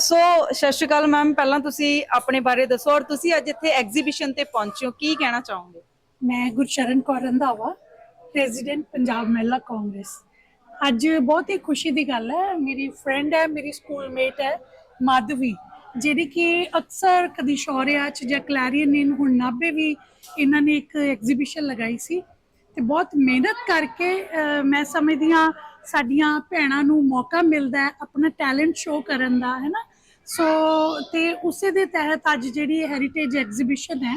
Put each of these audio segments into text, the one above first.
ਸੋ, ਸਤਿ ਸ਼੍ਰੀ ਅਕਾਲ ਮੈਮ। ਪਹਿਲਾਂ ਤੁਸੀਂ ਆਪਣੇ ਬਾਰੇ ਦੱਸੋ ਔਰ ਤੁਸੀਂ ਅੱਜ ਇੱਥੇ ਐਗਜ਼ੀਬਿਸ਼ਨ ਤੇ ਪਹੁੰਚੇ ਹੋ। ਕੀ ਕਹਿਣਾ ਚਾਹੋਗੇ? ਮੈਂ ਗੁਰਸ਼ਰਨ ਕੌਰ ਰੰਧਾਵਾ, ਪ੍ਰੈਜ਼ੀਡੈਂਟ ਪੰਜਾਬ ਮਹਿਲਾ ਕਾਂਗਰਸ। ਅੱਜ ਬਹੁਤ ਹੀ ਖੁਸ਼ੀ ਦੀ ਗੱਲ ਹੈ। ਮੇਰੀ ਫਰੈਂਡ ਹੈ, ਮੇਰੀ ਸਕੂਲਮੇਟ ਹੈ, ਮਾਧਵੀ, ਜਿਹੜੀ ਕਿ ਅਕਸਰ ਕਦੀ ਸ਼ੌਰਿਆ ਚ ਜਾਂ ਕਲੈਰੀਅਨ ਇਨ ਹੁਣ ਨਾਭੇ ਵੀ ਇਹਨਾਂ ਨੇ ਇੱਕ ਐਗਜ਼ੀਬਿਸ਼ਨ ਲਗਾਈ ਸੀ। ਤੇ ਬਹੁਤ ਮਿਹਨਤ ਕਰਕੇ ਮੈਂ ਸਮਝਦੀ ਹਾਂ ਸਾਡੀਆਂ ਭੈਣਾਂ ਨੂੰ ਮੌਕਾ ਮਿਲਦਾ ਹੈ ਆਪਣਾ ਟੈਲੈਂਟ ਸ਼ੋਅ ਕਰਨ ਦਾ, ਹੈ ਨਾ? ਸੋ ਤੇ ਉਸੇ ਦੇ ਤਹਿਤ ਅੱਜ ਜਿਹੜੀ ਹੈਰੀਟੇਜ ਐਗਜ਼ੀਬਿਸ਼ਨ ਹੈ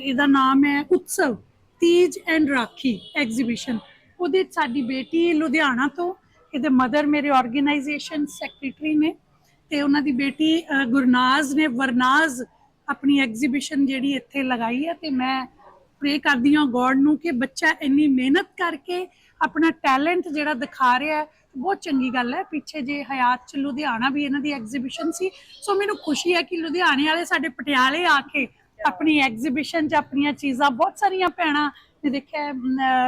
ਇਹਦਾ ਨਾਮ ਹੈ ਉਤਸਵ, ਤੀਜ ਐਂਡ ਰਾਖੀ ਐਗਜ਼ੀਬਿਸ਼ਨ ਉਹਦੇ 'ਚ ਸਾਡੀ ਬੇਟੀ ਲੁਧਿਆਣਾ ਤੋਂ, ਇਹਦੇ ਮਦਰ ਮੇਰੇ ਆਰਗੇਨਾਈਜੇਸ਼ਨ ਸੈਕਟਰੀ ਨੇ, ਤੇ ਉਹਨਾਂ ਦੀ ਬੇਟੀ ਗੁਰਨਾਜ਼ ਨੇ ਵਰਨਾਜ਼ ਆਪਣੀ ਐਗਜ਼ੀਬਿਸ਼ਨ ਜਿਹੜੀ ਇੱਥੇ ਲਗਾਈ ਹੈ। ਤੇ ਮੈਂ ਪ੍ਰੇ ਕਰਦੀ ਹਾਂ ਗੋਡ ਨੂੰ ਕਿ ਬੱਚਾ ਇੰਨੀ ਮਿਹਨਤ ਕਰਕੇ ਆਪਣਾ ਟੈਲੈਂਟ ਜਿਹੜਾ ਦਿਖਾ ਰਿਹਾ ਹੈ, ਬਹੁਤ ਚੰਗੀ ਗੱਲ ਹੈ। ਪਿੱਛੇ ਜੇ ਹਯਾਤ ਚ ਲੁਧਿਆਣਾ ਵੀ ਇਹਨਾਂ ਦੀ ਐਗਜ਼ੀਬਿਸ਼ਨ ਸੀ, ਸੋ ਮੈਨੂੰ ਖੁਸ਼ੀ ਹੈ ਕਿ ਲੁਧਿਆਣੇ ਵਾਲੇ ਸਾਡੇ ਪਟਿਆਲੇ ਆ ਕੇ ਆਪਣੀ ਐਗਜ਼ੀਬਿਸ਼ਨ 'ਚ ਆਪਣੀਆਂ ਚੀਜ਼ਾਂ, ਬਹੁਤ ਸਾਰੀਆਂ ਭੈਣਾਂ ਨੇ ਦੇਖਿਆ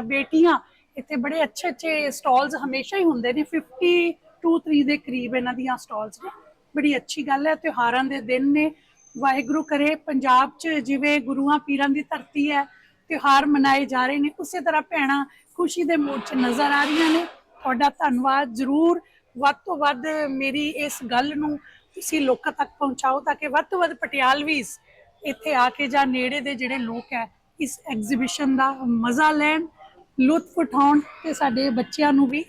ਬੇਟੀਆਂ, ਇੱਥੇ ਬੜੇ ਅੱਛੇ ਅੱਛੇ ਸਟਾਲਸ ਹਮੇਸ਼ਾ ਹੀ ਹੁੰਦੇ ਨੇ 52 3 ਦੇ ਕਰੀਬ ਇਹਨਾਂ ਦੀਆਂ ਸਟਾਲਸ ਨੇ। ਬੜੀ ਅੱਛੀ ਗੱਲ ਹੈ, ਤਿਉਹਾਰਾਂ ਦੇ ਦਿਨ ਨੇ। ਵਾਹਿਗੁਰੂ ਕਰੇ, ਪੰਜਾਬ 'ਚ ਜਿਵੇਂ ਗੁਰੂਆਂ ਪੀਰਾਂ ਦੀ ਧਰਤੀ ਹੈ, ਤਿਉਹਾਰ ਮਨਾਏ ਜਾ ਰਹੇ ਨੇ, ਉਸੇ ਤਰ੍ਹਾਂ ਭੈਣਾਂ ਖੁਸ਼ੀ ਦੇ ਮੂਡ 'ਚ ਨਜ਼ਰ ਆ ਰਹੀਆਂ ਨੇ। ਤੁਹਾਡਾ ਧੰਨਵਾਦ ਜਰੂਰ। ਵੱਧ ਤੋਂ ਵੱਧ ਮੇਰੀ ਇਸ ਗੱਲ ਨੂੰ ਤੁਸੀਂ ਲੋਕਾਂ ਤੱਕ ਪਹੁੰਚਾਓ ਤਾਂ ਕਿ ਵੱਧ ਤੋਂ ਵੱਧ ਪਟਿਆਲਵੀਸ ਇੱਥੇ ਆ ਕੇ ਜਾਂ ਨੇੜੇ ਦੇ ਜਿਹੜੇ ਲੋਕ ਹੈ, ਇਸ ਐਗਜ਼ੀਬਿਸ਼ਨ ਦਾ ਮਜ਼ਾ ਲੈਣ, ਲੁਤਫ ਉਠਾਉਣ ਤੇ ਸਾਡੇ ਬੱਚਿਆਂ ਨੂੰ ਵੀ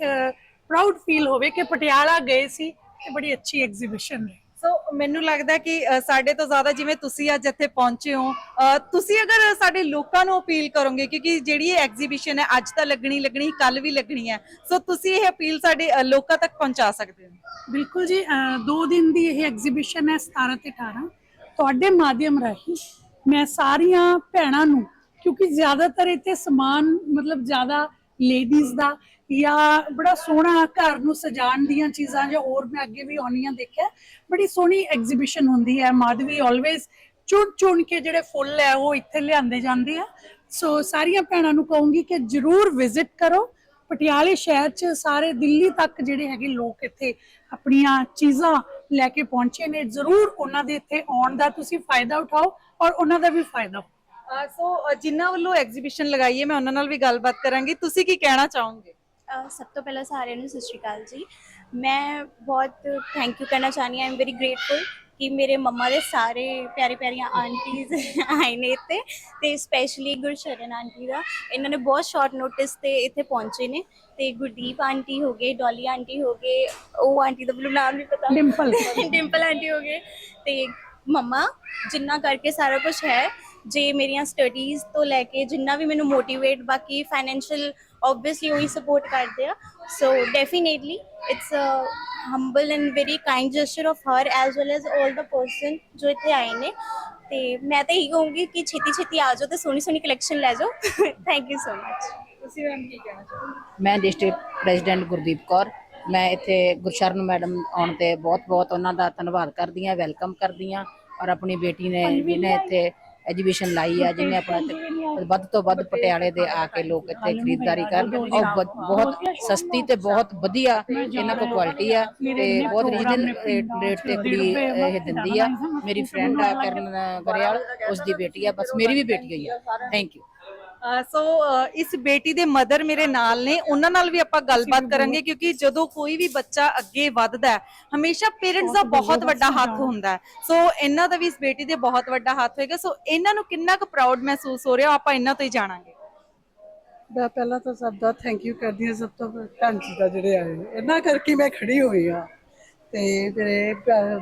ਪ੍ਰਾਊਡ ਫੀਲ ਹੋਵੇ ਕਿ ਪਟਿਆਲਾ ਗਏ ਸੀ ਤੇ ਬੜੀ ਅੱਛੀ ਐਗਜ਼ੀਬਿਸ਼ਨ ਹੈ। ਸੋ ਮੈਨੂੰ ਲੱਗਦਾ ਕਿ ਅ, ਸਾਡੇ ਤੋਂ ਜ਼ਿਆਦਾ ਜਿਵੇਂ ਤੁਸੀਂ ਅੱਜ ਇੱਥੇ ਪਹੁੰਚੇ ਹੋ ਅ, ਤੁਸੀਂ ਅਗਰ ਸਾਡੇ ਲੋਕਾਂ ਨੂੰ ਅਪੀਲ ਕਰੋਗੇ ਕਿਉਂਕਿ ਜਿਹੜੀ ਇਹ ਐਗਜ਼ੀਬਿਸ਼ਨ ਹੈ ਅੱਜ ਤਾਂ ਲੱਗਣੀ ਲੱਗਣੀ ਕੱਲ ਵੀ ਲੱਗਣੀ ਹੈ ਸੋ ਤੁਸੀਂ ਇਹ ਅਪੀਲ ਸਾਡੇ ਅ, ਲੋਕਾਂ ਤੱਕ ਪਹੁੰਚਾ ਸਕਦੇ ਹੋ? ਬਿਲਕੁਲ ਜੀ ਅਹ ਦੋ ਦਿਨ ਦੀ ਇਹ ਐਗਜ਼ੀਬਿਸ਼ਨ ਹੈ 17 ਤੇ 18 ਤੁਹਾਡੇ ਮਾਧਿਅਮ ਰਾਹੀਂ ਮੈਂ ਸਾਰੀਆਂ ਭੈਣਾਂ ਨੂੰ ਕਿਉਂਕਿ ਜ਼ਿਆਦਾਤਰ ਇੱਥੇ ਸਮਾਨ ਮਤਲਬ ਜ਼ਿਆਦਾ ਲੇਡੀਜ਼ ਦਾ ਜਾਂ ਬੜਾ ਸੋਹਣਾ ਘਰ ਨੂੰ ਸਜਾਉਣ ਦੀਆਂ ਚੀਜ਼ਾਂ ਜਾਂ ਹੋਰ ਮੈਂ ਅੱਗੇ ਵੀ ਆਉਣੀਆਂ ਦੇਖਿਆ ਬੜੀ ਸੋਹਣੀ ਐਗਜ਼ੀਬਿਸ਼ਨ ਹੁੰਦੀ ਹੈ। ਮਾਧਵੀ ਆਲਵੇਜ਼ ਚੁਣ ਚੁਣ ਕੇ ਜਿਹੜੇ ਫੁੱਲ ਹੈ ਉਹ ਇੱਥੇ ਲਿਆਂਦੇ ਜਾਂਦੇ ਆ। ਸੋ ਸਾਰੀਆਂ ਭੈਣਾਂ ਨੂੰ ਕਹੂੰਗੀ ਕਿ ਜਰੂਰ ਵਿਜ਼ਿਟ ਕਰੋ। ਪਟਿਆਲੇ ਸ਼ਹਿਰ 'ਚ ਸਾਰੇ ਦਿੱਲੀ ਤੱਕ ਜਿਹੜੇ ਹੈਗੇ ਲੋਕ ਇੱਥੇ ਆਪਣੀਆਂ ਚੀਜ਼ਾਂ ਲੈ ਕੇ ਪਹੁੰਚੇ ਨੇ। ਜ਼ਰੂਰ ਉਹਨਾਂ ਦੇ ਇੱਥੇ ਆਉਣ ਦਾ ਤੁਸੀਂ ਫਾਇਦਾ ਉਠਾਓ ਔਰ ਉਹਨਾਂ ਦਾ ਵੀ ਫਾਇਦਾ। ਸੋ ਅ, ਜਿਨ੍ਹਾਂ ਵੱਲੋਂ ਐਗਜ਼ੀਬਿਸ਼ਨ ਲਗਾਈ ਹੈ ਮੈਂ ਉਹਨਾਂ ਨਾਲ ਵੀ ਗੱਲਬਾਤ ਕਰਾਂਗੀ। ਤੁਸੀਂ ਕੀ ਕਹਿਣਾ ਚਾਹੋਗੇ? ਸਭ ਤੋਂ ਪਹਿਲਾਂ ਸਾਰਿਆਂ ਨੂੰ ਸਤਿ ਸ਼੍ਰੀ ਅਕਾਲ ਜੀ। ਮੈਂ ਬਹੁਤ ਥੈਂਕ ਯੂ ਕਰਨਾ ਚਾਹਨੀ ਆਈ ਐਮ ਵੈਰੀ ਗ੍ਰੇਟਫੁਲ ਕਿ ਮੇਰੇ ਮੰਮਾ ਦੇ ਸਾਰੇ ਪਿਆਰੇ ਪਿਆਰੀਆਂ ਆਂਟੀਜ਼ ਆਏ ਨੇ ਇੱਥੇ ਤੇ ਸਪੈਸ਼ਲੀ ਗੁਰਸ਼ਰਨ ਆਂਟੀ ਦਾ। ਇਹਨਾਂ ਨੇ ਬਹੁਤ ਸ਼ਾਰਟ ਨੋਟਿਸ ਤੇ ਇੱਥੇ ਪਹੁੰਚੇ ਨੇ ਤੇ ਗੁਰਦੀਪ ਆਂਟੀ ਹੋ ਗਏ ਡੋਲੀ ਆਂਟੀ ਹੋ ਗਏ ਉਹ ਆਂਟੀ ਦਾ ਮੈਨੂੰ ਨਾਮ ਨਹੀਂ ਪਤਾ। ਡਿੰਪਲ। ਡਿੰਪਲ ਆਂਟੀ ਹੋ ਗਏ ਤੇ ਮੰਮਾ ਜਿੰਨਾ ਕਰਕੇ ਸਾਰਾ ਕੁਝ ਹੈ ਜੇ ਮੇਰੀਆਂ ਸਟੱਡੀਜ਼ ਤੋਂ ਲੈ ਕੇ ਜਿੰਨਾ ਵੀ ਮੈਨੂੰ ਮੋਟੀਵੇਟ ਬਾਕੀ ਫਾਈਨੈਂਸ਼ੀਅਲ ਆਬਵੀਅਸਲੀ ਉਹੀ ਸਪੋਰਟ ਕਰਦੇ ਆ so definitely it's a humble and very kind gesture of her as well as 올 the person ਜੋ ਇੱਥੇ ਆਏ ਨੇ ਤੇ ਮੈਂ ਤਾਂ ਇਹੀ ਕਹੂੰਗੀ ਕਿ ਛੇਤੀ ਛੇਤੀ ਆ ਜਾਓ ਤੇ ਸੋਹਣੀ ਸੋਹਣੀ ਕਲੈਕਸ਼ਨ ਲੈ ਜਾਓ ਥੈਂਕ ਯੂ ਸੋ ਮਚ ਤੁਸੀਂ ਮੈਮ ਕੀ ਕਹਿਣਾ ਚਾਹੋਗੇ ਮੈਂ ਡਿਸਟ੍ਰਿਕਟ ਪ੍ਰੈਜ਼ੀਡੈਂਟ ਗੁਰਦੀਪ ਕੌਰ ਮੈਂ ਇੱਥੇ ਗੁਰਸ਼ਰਨ ਮੈਡਮ ਆਉਣ ਤੇ ਬਹੁਤ-ਬਹੁਤ ਉਹਨਾਂ ਦਾ ਧੰਨਵਾਦ ਕਰਦੀ ਹਾਂ ਵੈਲਕਮ ਕਰਦੀ ਹਾਂ ਔਰ ਆਪਣੀ ਬੇਟੀ ਨੇ ਜਿਹਨੇ ਇੱਥੇ ਐਜੂਕੇਸ਼ਨ ਲਾਈ ਆ ਜਿਹਨੇ ਆਪਣਾ ਵੱਧ ਤੋਂ ਵੱਧ ਪਟਿਆਲੇ ਦੇ ਆ ਕੇ ਲੋਕ ਇੱਥੇ ਖਰੀਦਦਾਰੀ ਕਰਨ। ਔਰ ਬਹੁਤ ਸਸਤੀ ਤੇ ਬਹੁਤ ਵਧੀਆ ਇਹਨਾਂ ਕੋਲ ਕੁਆਲਿਟੀ ਆ ਤੇ ਬਹੁਤ ਰੀਜਨਲ ਰੇਟ ਤੇ ਕੁੜੀ ਇਹ ਦਿੰਦੀ ਆ। ਮੇਰੀ ਫਰੈਂਡ ਆ ਕਰਨ ਗਰੇਵਾਲ ਉਸ ਦੀ ਬੇਟੀ ਆ ਬਸ ਮੇਰੀ ਵੀ ਬੇਟੀ ਹੋਈ ਆ। ਥੈਂਕ ਯੂ ਸੋ ਇਸ ਬੇਟੀ ਦੇ ਮਦਰ ਮੇਰੇ ਨਾਲ ਨੇ। ਉਹਨਾਂ ਨਾਲ ਵੀ ਆਪਾਂ ਗੱਲਬਾਤ ਕਰਾਂਗੇ ਕਿਉਂਕਿ ਜਦੋਂ ਕੋਈ ਵੀ ਬੱਚਾ ਅੱਗੇ ਵੱਧਦਾ ਹੈ ਹਮੇਸ਼ਾ ਪੇਰੈਂਟਸ ਦਾ ਬਹੁਤ ਵੱਡਾ ਹੱਥ ਹੁੰਦਾ ਹੈ। ਸੋ ਇਹਨਾਂ ਦਾ ਵੀ ਇਸ ਬੇਟੀ ਦੇ ਬਹੁਤ ਵੱਡਾ ਹੱਥ ਹੋਏਗਾ। ਸੋ ਇਹਨਾਂ ਨੂੰ ਕਿੰਨਾ ਕੁ ਪ੍ਰਾਊਡ ਮਹਿਸੂਸ ਹੋ ਰਿਹਾ ਆਪਾਂ ਇਹਨਾਂ ਤੋਂ ਹੀ ਜਾਣਾਂਗੇ। ਮੈਂ ਪਹਿਲਾਂ ਤਾਂ ਸਭ ਦਾ ਥੈਂਕ ਯੂ ਕਰਦੀ ਹਾਂ। ਸਭ ਤੋਂ ਭੈਣ ਜੀ ਦਾ ਜਿਹੜੇ ਆਏ ਇਹਨਾਂ ਕਰਕੇ ਮੈਂ ਖੜੀ ਹੋਈ ਆ ਤੇ ਮੇਰੇ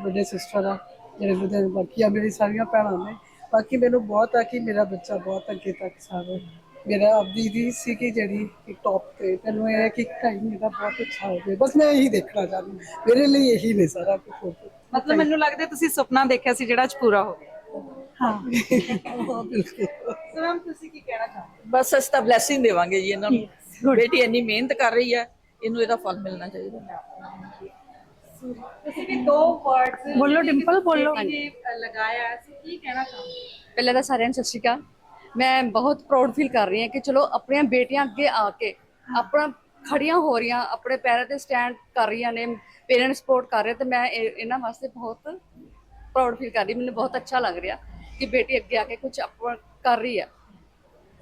ਵੱਡੇ ਸਿਸਟਰ ਆ ਜਿਹੜੇ ਮੇਰੇ ਬਾਕੀ ਆ ਮੇਰੀ ਸਾਰੀਆਂ ਭੈਣਾਂ ਨੇ। ਬਾਕੀ ਮੈਨੂੰ ਬਹੁਤ ਆ ਕਿ ਮੇਰਾ ਬੱਚਾ ਬਹੁਤ ਅੱਗੇ ਤੱਕ ਸਾਵੇ ਮੇਰਾ ਆਪਦੀ ਦੀ ਸੀ ਕਿ ਜਿਹੜੀ ਟੌਪ ਤੇ ਮੈਨੂੰ ਇਹ ਹੈ ਕਿ ਕहीं ਮੇਰਾ ਬਹੁਤ ਅੱਛਾ ਹੋਵੇ ਬਸ ਮੈਂ ਇਹੀ ਦੇਖਣਾ ਚਾਹੁੰਦੀ ਹਾਂ। ਮੇਰੇ ਲਈ ਇਹੀ ਨੇ ਸਾਰਾ ਕੁਝ ਮਤਲਬ ਮੈਨੂੰ ਲੱਗਦਾ ਤੁਸੀਂ ਸੁਪਨਾ ਦੇਖਿਆ ਸੀ ਜਿਹੜਾ ਅੱਜ ਪੂਰਾ ਹੋ ਗਿਆ। ਹਾਂ। ਬਿਲਕੁਲ। ਤੁਸੀਂ ਕੀ ਕਹਿਣਾ ਚਾਹੋਗੇ? ਬਸ ਅਸੀਂ ਤਾਂ ਬਲੇਸਿੰਗ ਦੇਵਾਂਗੇ ਜੀ ਇਹਨਾਂ ਨੂੰ। ਬੇਟੀ ਇੰਨੀ ਮਿਹਨਤ ਕਰ ਰਹੀ ਹੈ ਇਹਨੂੰ ਇਹਦਾ ਫਲ ਮਿਲਣਾ ਚਾਹੀਦਾ। ਤੁਸੀਂ ਵੀ ਦੋ ਵਰਡਸ ਬੋਲੋ ਡਿੰਪਲ ਬੋਲੋ। ਲਗਾਇਆ ਹੈ ਸੋ ਕੀ ਕਹਿਣਾ ਚਾਹੋਗੇ? ਪਹਿਲਾਂ ਤਾਂ ਸਾਰਿਆਂ ਨੂੰ ਸਤਿ ਸ਼੍ਰੀ ਅਕਾਲ। ਮੈਂ ਬਹੁਤ ਪ੍ਰਾਊਡ ਫੀਲ ਕਰ ਰਹੀ ਹਾਂ ਕਿ ਚਲੋ ਆਪਣੀਆਂ ਬੇਟੀਆਂ ਅੱਗੇ ਆ ਕੇ ਆਪਣਾ ਖੜੀਆਂ ਹੋ ਰਹੀਆਂ, ਆਪਣੇ ਪੈਰਾਂ ਤੇ ਸਟੈਂਡ ਕਰ ਰਹੀਆਂ ਨੇ ਪੇਰੈਂਟਸ ਸਪੋਰਟ ਕਰ ਰਹੇ ਤੇ ਮੈਂ ਇਹ- ਇਹਨਾਂ ਵਾਸਤੇ ਬਹੁਤ ਪ੍ਰਾਊਡ ਫੀਲ ਕਰ ਰਹੀ ਮੈਨੂੰ ਬਹੁਤ ਅੱਛਾ ਲੱਗ ਰਿਹਾ ਕਿ ਬੇਟੀ ਅੱਗੇ ਆ ਕੇ ਕੁਝ ਆਪਣਾ ਕਰ ਰਹੀ ਹੈ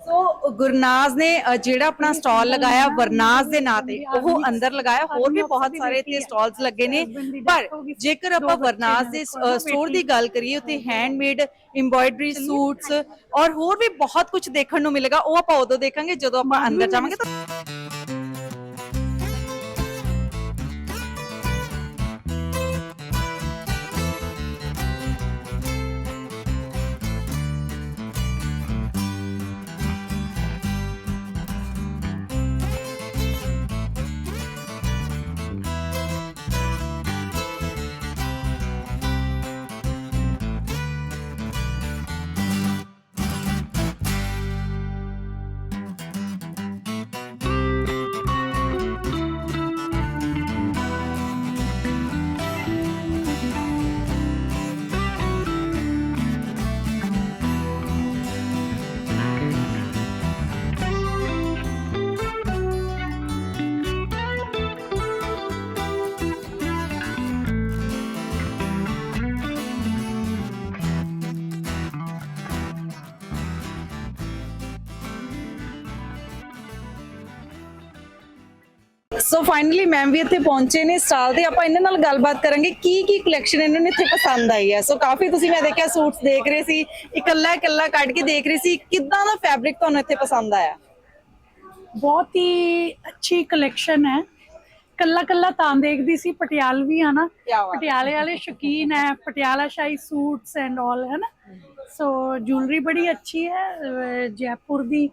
ਸੋ ਗੁਰਨਾਜ਼ ਨੇ ਅ, ਜਿਹੜਾ ਆਪਣਾ ਸਟਾਲ ਲਗਾਇਆ ਵਰਨਾਜ਼ ਦੇ ਨਾਂ ਤੇ ਉਹ ਅੰਦਰ ਲਗਾਇਆ ਹੋਰ ਵੀ ਬਹੁਤ ਸਾਰੇ ਇੱਥੇ ਸਟਾਲਸ ਲੱਗੇ ਨੇ। ਪਰ ਜੇਕਰ ਆਪਾਂ ਵਰਨਾਜ਼ ਦੇ ਸਟੋਰ ਦੀ ਗੱਲ ਕਰੀਏ ਉੱਥੇ ਹੈਂਡਮੇਡ ਐਮਬੋਇਡਰੀ ਸੂਟਸ ਔਰ ਹੋਰ ਵੀ ਬਹੁਤ ਕੁਝ ਦੇਖਣ ਨੂੰ ਮਿਲੇਗਾ ਉਹ ਆਪਾਂ ਉਦੋਂ ਦੇਖਾਂਗੇ ਜਦੋਂ ਆਪਾਂ ਅੰਦਰ ਜਾਵਾਂਗੇ ਤਾਂ ਸੋ ਫਾਈਨਲੀ ਮੈਮ ਵੀ ਇੱਥੇ ਪਹੁੰਚੇ ਨੇ ਸਟਾਲ ਤੇ ਆਪਾਂ ਇਹਨਾਂ ਨਾਲ ਗੱਲਬਾਤ ਕਰਾਂਗੇ ਕੀ ਕੀ ਕਲੈਕਸ਼ਨ ਇਹਨਾਂ ਨੂੰ ਇੱਥੇ ਪਸੰਦ ਆਈ ਹੈ। ਸੋ ਕਾਫੀ ਤੁਸੀਂ ਮੈਂ ਦੇਖਿਆ ਸੂਟਸ ਦੇਖ ਰਹੇ ਸੀ ਇਕੱਲਾ ਇਕੱਲਾ ਕੱਢ ਕੇ ਦੇਖ ਰਹੇ ਸੀ। ਕਿੱਦਾਂ ਦਾ ਫੈਬਰਿਕ ਤੁਹਾਨੂੰ ਇੱਥੇ ਪਸੰਦ ਆਇਆ? ਬਹੁਤ ਹੀ ਅੱਛੀ ਕਲੈਕਸ਼ਨ ਹੈ। ਕੱਲਾ ਕੱਲਾ ਤਾਂ ਦੇਖਦੀ ਸੀ ਪਟਿਆਲਵੀ ਆ ਨਾ। ਕਿਆ ਬਾਤ। ਪਟਿਆਲੇ ਵਾਲੇ ਸ਼ੌਕੀਨ ਹੈ ਪਟਿਆਲਾ ਸ਼ਾਹੀ ਸੂਟਸ ਐਂਡ ਆਲ ਹੈ ਨਾ। ਸੋ ਜੁਐਲਰੀ ਬੜੀ ਅੱਛੀ ਹੈ ਅਹ ਜੈਪੁਰ ਦੀ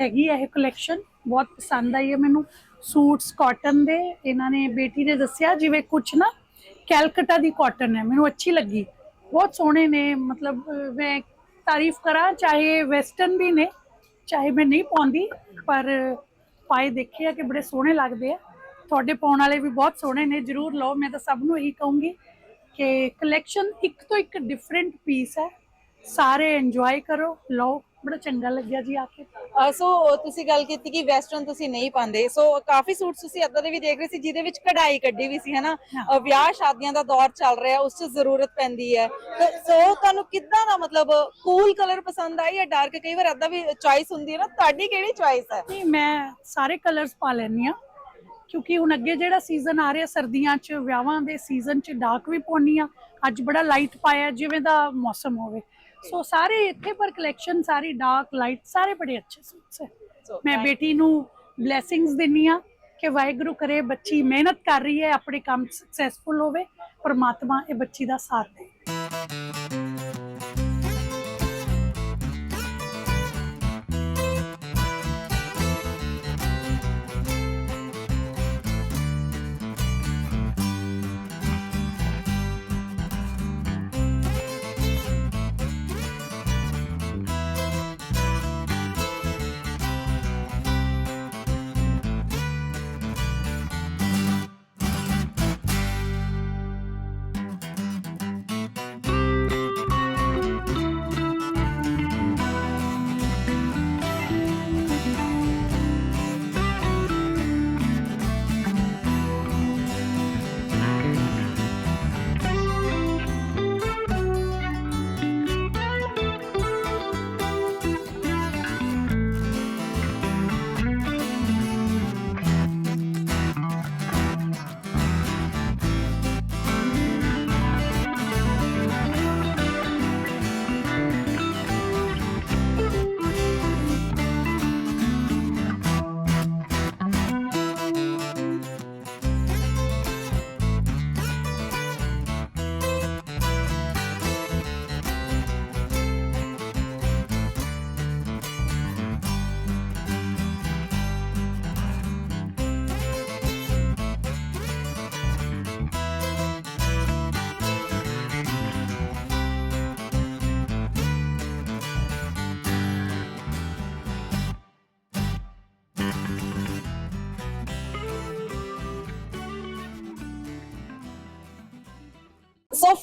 ਹੈਗੀ ਹੈ ਇਹ ਕਲੈਕਸ਼ਨ ਬਹੁਤ ਪਸੰਦ ਆਈ ਹੈ ਮੈਨੂੰ। ਸੂਟਸ ਕਾਟਨ ਦੇ, ਇਹਨਾਂ ਨੇ ਬੇਟੀ ਨੇ ਦੱਸਿਆ, ਜਿਵੇਂ ਕੁਝ ਨਾ ਕੈਲਕਟਾ ਦੀ ਕਾਟਨ ਹੈ, ਮੈਨੂੰ ਅੱਛੀ ਲੱਗੀ। ਬਹੁਤ ਸੋਹਣੇ ਨੇ, ਮਤਲਬ ਮੈਂ ਤਾਰੀਫ ਕਰਾਂ, ਚਾਹੇ ਵੈਸਟਰਨ ਵੀ ਨੇ, ਚਾਹੇ ਮੈਂ ਨਹੀਂ ਪਾਉਂਦੀ, ਪਰ ਪਾਏ ਦੇਖੇ ਆ ਕਿ ਬੜੇ ਸੋਹਣੇ ਲੱਗਦੇ ਆ। ਤੁਹਾਡੇ ਪਾਉਣ ਵਾਲੇ ਵੀ ਬਹੁਤ ਸੋਹਣੇ ਨੇ, ਜਰੂਰ ਲਓ, ਮੈਂ ਤਾਂ ਸਭ ਨੂੰ ਇਹੀ ਕਹੂੰਗੀ ਕਿ ਕਲੈਕਸ਼ਨ ਇੱਕ ਤੋਂ ਇੱਕ ਡਿਫਰੈਂਟ ਪੀਸ ਹੈ। ਸਾਰੇ ਇੰਜੋਏ ਕਰੋ, ਲਓ ਬੜਾ ਚੰਗਾ ਲੱਗਿਆ ਜੀ ਆ ਕੇ। ਸੋ ਤੁਸੀਂ ਗੱਲ ਕੀਤੀ ਕਿ ਵੈਸਟਰਨ ਤੁਸੀਂ ਨਹੀਂ ਪਾਉਂਦੇ। ਸੋ ਕਾਫੀ ਸੂਟਸ ਤੁਸੀਂ ਏਦਾਂ ਦੇ ਵੀ ਦੇਖ ਰਹੇ ਸੀ ਜਿਹਦੇ ਵਿੱਚ ਕਢਾਈ ਕੱਢੀ ਵੀ ਸੀ ਹਨਾ? ਵਿਆਹ ਸ਼ਾਦੀਆਂ ਦਾ ਦੌਰ ਚੱਲ ਰਿਹਾ ਉਸ 'ਚ ਜ਼ਰੂਰਤ ਪੈਂਦੀ ਹੈ। ਤੇ ਸੋ ਤੁਹਾਨੂੰ ਕਿੱਦਾਂ ਦਾ ਮਤਲਬ ਕੂਲ ਕਲਰ ਪਸੰਦ ਆਈ ਜਾਂ ਡਾਰਕ ਕਈ ਵਾਰ ਏਦਾਂ ਵੀ ਚੁਆਇਸ ਹੁੰਦੀ ਹੈ ਨਾ ਤੁਹਾਡੀ ਕਿਹੜੀ ਚੁਆਇਸ ਹੈ? ਨਹੀਂ ਮੈਂ ਸਾਰੇ ਕਲਰਸ ਪਾ ਲੈਂਦੀ ਆ ਕਿਉਂਕਿ ਹੁਣ ਅੱਗੇ ਜਿਹੜਾ ਸੀਜ਼ਨ ਆ ਰਿਹਾ ਸਰਦੀਆਂ 'ਚ ਵਿਆਹਾਂ ਦੇ ਸੀਜ਼ਨ 'ਚ ਡਾਰਕ ਵੀ ਪਾਉਣੀ ਆ ਅੱਜ ਬੜਾ ਲਾਈਟ ਪਾਇਆ ਜਿਵੇਂ ਦਾ ਮੌਸਮ ਹੋਵੇ। ਸੋ ਸਾਰੇ ਇੱਥੇ ਪਰ ਕਲੈਕਸ਼ਨ ਸਾਰੀ ਡਾਰਕ ਲਾਈਟ ਸਾਰੇ ਬੜੇ ਅੱਛੇ ਸੂਟਸ ਹੈ। ਮੈਂ ਬੇਟੀ ਨੂੰ ਬਲੇਸਿੰਗਸ ਦਿੰਨੀ ਆ ਕਿ ਵਾਹਿਗੁਰੂ ਕਰੇ ਬੱਚੀ ਮਿਹਨਤ ਕਰ ਰਹੀ ਹੈ ਆਪਣੇ ਕੰਮ ਸਕਸੈਸਫੁਲ ਹੋਵੇ ਪਰਮਾਤਮਾ ਇਹ ਬੱਚੀ ਦਾ ਸਾਥ ਦੇ।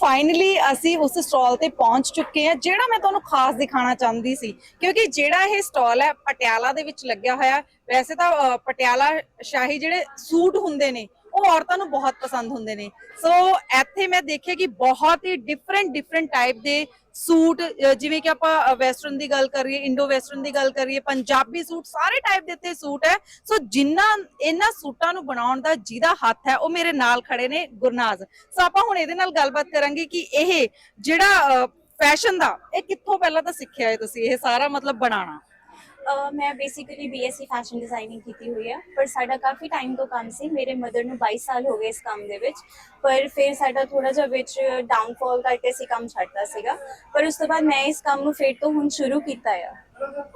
ਫਾਈਨਲੀ ਅਸੀਂ ਉਸ ਸਟਾਲ ਤੇ ਪਹੁੰਚ ਚੁੱਕੇ ਹਾਂ, ਜਿਹੜਾ ਮੈਂ ਤੁਹਾਨੂੰ ਖਾਸ ਦਿਖਾਣਾ ਚਾਹੁੰਦੀ ਸੀ। ਕਿਉਂਕਿ ਜਿਹੜਾ ਇਹ ਸਟਾਲ ਹੈ, ਪਟਿਆਲਾ ਦੇ ਵਿੱਚ ਲੱਗਿਆ ਹੋਇਆ, ਵੈਸੇ ਤਾਂ ਪਟਿਆਲਾ ਸ਼ਾਹੀ ਜਿਹੜੇ ਸੂਟ ਹੁੰਦੇ ਨੇ ਉਹ ਔਰਤਾਂ ਨੂੰ ਬਹੁਤ ਪਸੰਦ ਹੁੰਦੇ ਨੇ। ਸੋ ਇੱਥੇ ਮੈਂ ਦੇਖਿਆ ਕਿ ਬਹੁਤ ਹੀ ਡਿਫਰੈਂਟ ਡਿਫਰੈਂਟ ਟਾਈਪ ਦੇ ਸੂਟ ਜਿਵੇਂ ਕਿ ਆਪਾਂ ਵੈਸਟਰਨ ਦੀ ਗੱਲ ਕਰੀਏ ਇੰਡੋ ਵੈਸਟਰਨ ਦੀ ਗੱਲ ਕਰੀਏ, ਪੰਜਾਬੀ ਸੂਟ, ਸਾਰੇ ਟਾਈਪ ਦੇ ਇੱਥੇ ਸੂਟ ਹੈ। ਸੋ ਜਿਨ੍ਹਾਂ ਇਹਨਾਂ ਸੂਟਾਂ ਨੂੰ ਬਣਾਉਣ ਦਾ ਜਿਹਦਾ ਹੱਥ ਹੈ, ਉਹ ਮੇਰੇ ਨਾਲ ਖੜੇ ਨੇ ਗੁਰਨਾਜ਼। ਸੋ ਆਪਾਂ ਹੁਣ ਇਹਦੇ ਨਾਲ ਗੱਲਬਾਤ ਕਰਾਂਗੇ ਕਿ ਇਹ ਜਿਹੜਾ ਫੈਸ਼ਨ ਦਾ, ਇਹ ਕਿੱਥੋਂ ਪਹਿਲਾਂ ਤਾਂ ਸਿੱਖਿਆ ਹੈ ਤੁਸੀਂ, ਇਹ ਸਾਰਾ ਮਤਲਬ ਬਣਾਉਣਾ? ਮੈਂ ਬੇਸਿਕਲੀ ਬੀਐਸਸੀ ਫੈਸ਼ਨ ਡਿਜ਼ਾਈਨਿੰਗ ਕੀਤੀ ਹੋਈ ਹੈ ਪਰ ਸਾਡਾ ਕਾਫੀ ਟਾਈਮ ਤੋਂ ਕੰਮ ਸੀ। ਮੇਰੇ ਮਦਰ ਨੂੰ 22 ਸਾਲ ਹੋ ਗਏ ਇਸ ਕੰਮ ਦੇ ਵਿੱਚ, ਪਰ ਫਿਰ ਸਾਡਾ ਥੋੜਾ ਜਿਹਾ ਵਿੱਚ ਡਾਊਨਫਾਲ ਕਰਕੇ ਅਸੀਂ ਕੰਮ ਛੱਡਤਾ ਸੀਗਾ। ਪਰ ਉਸ ਤੋਂ ਬਾਅਦ ਮੈਂ ਇਸ ਕੰਮ ਨੂੰ ਫਿਰ ਤੋਂ ਹੁਣ ਸ਼ੁਰੂ ਕੀਤਾ ਆ।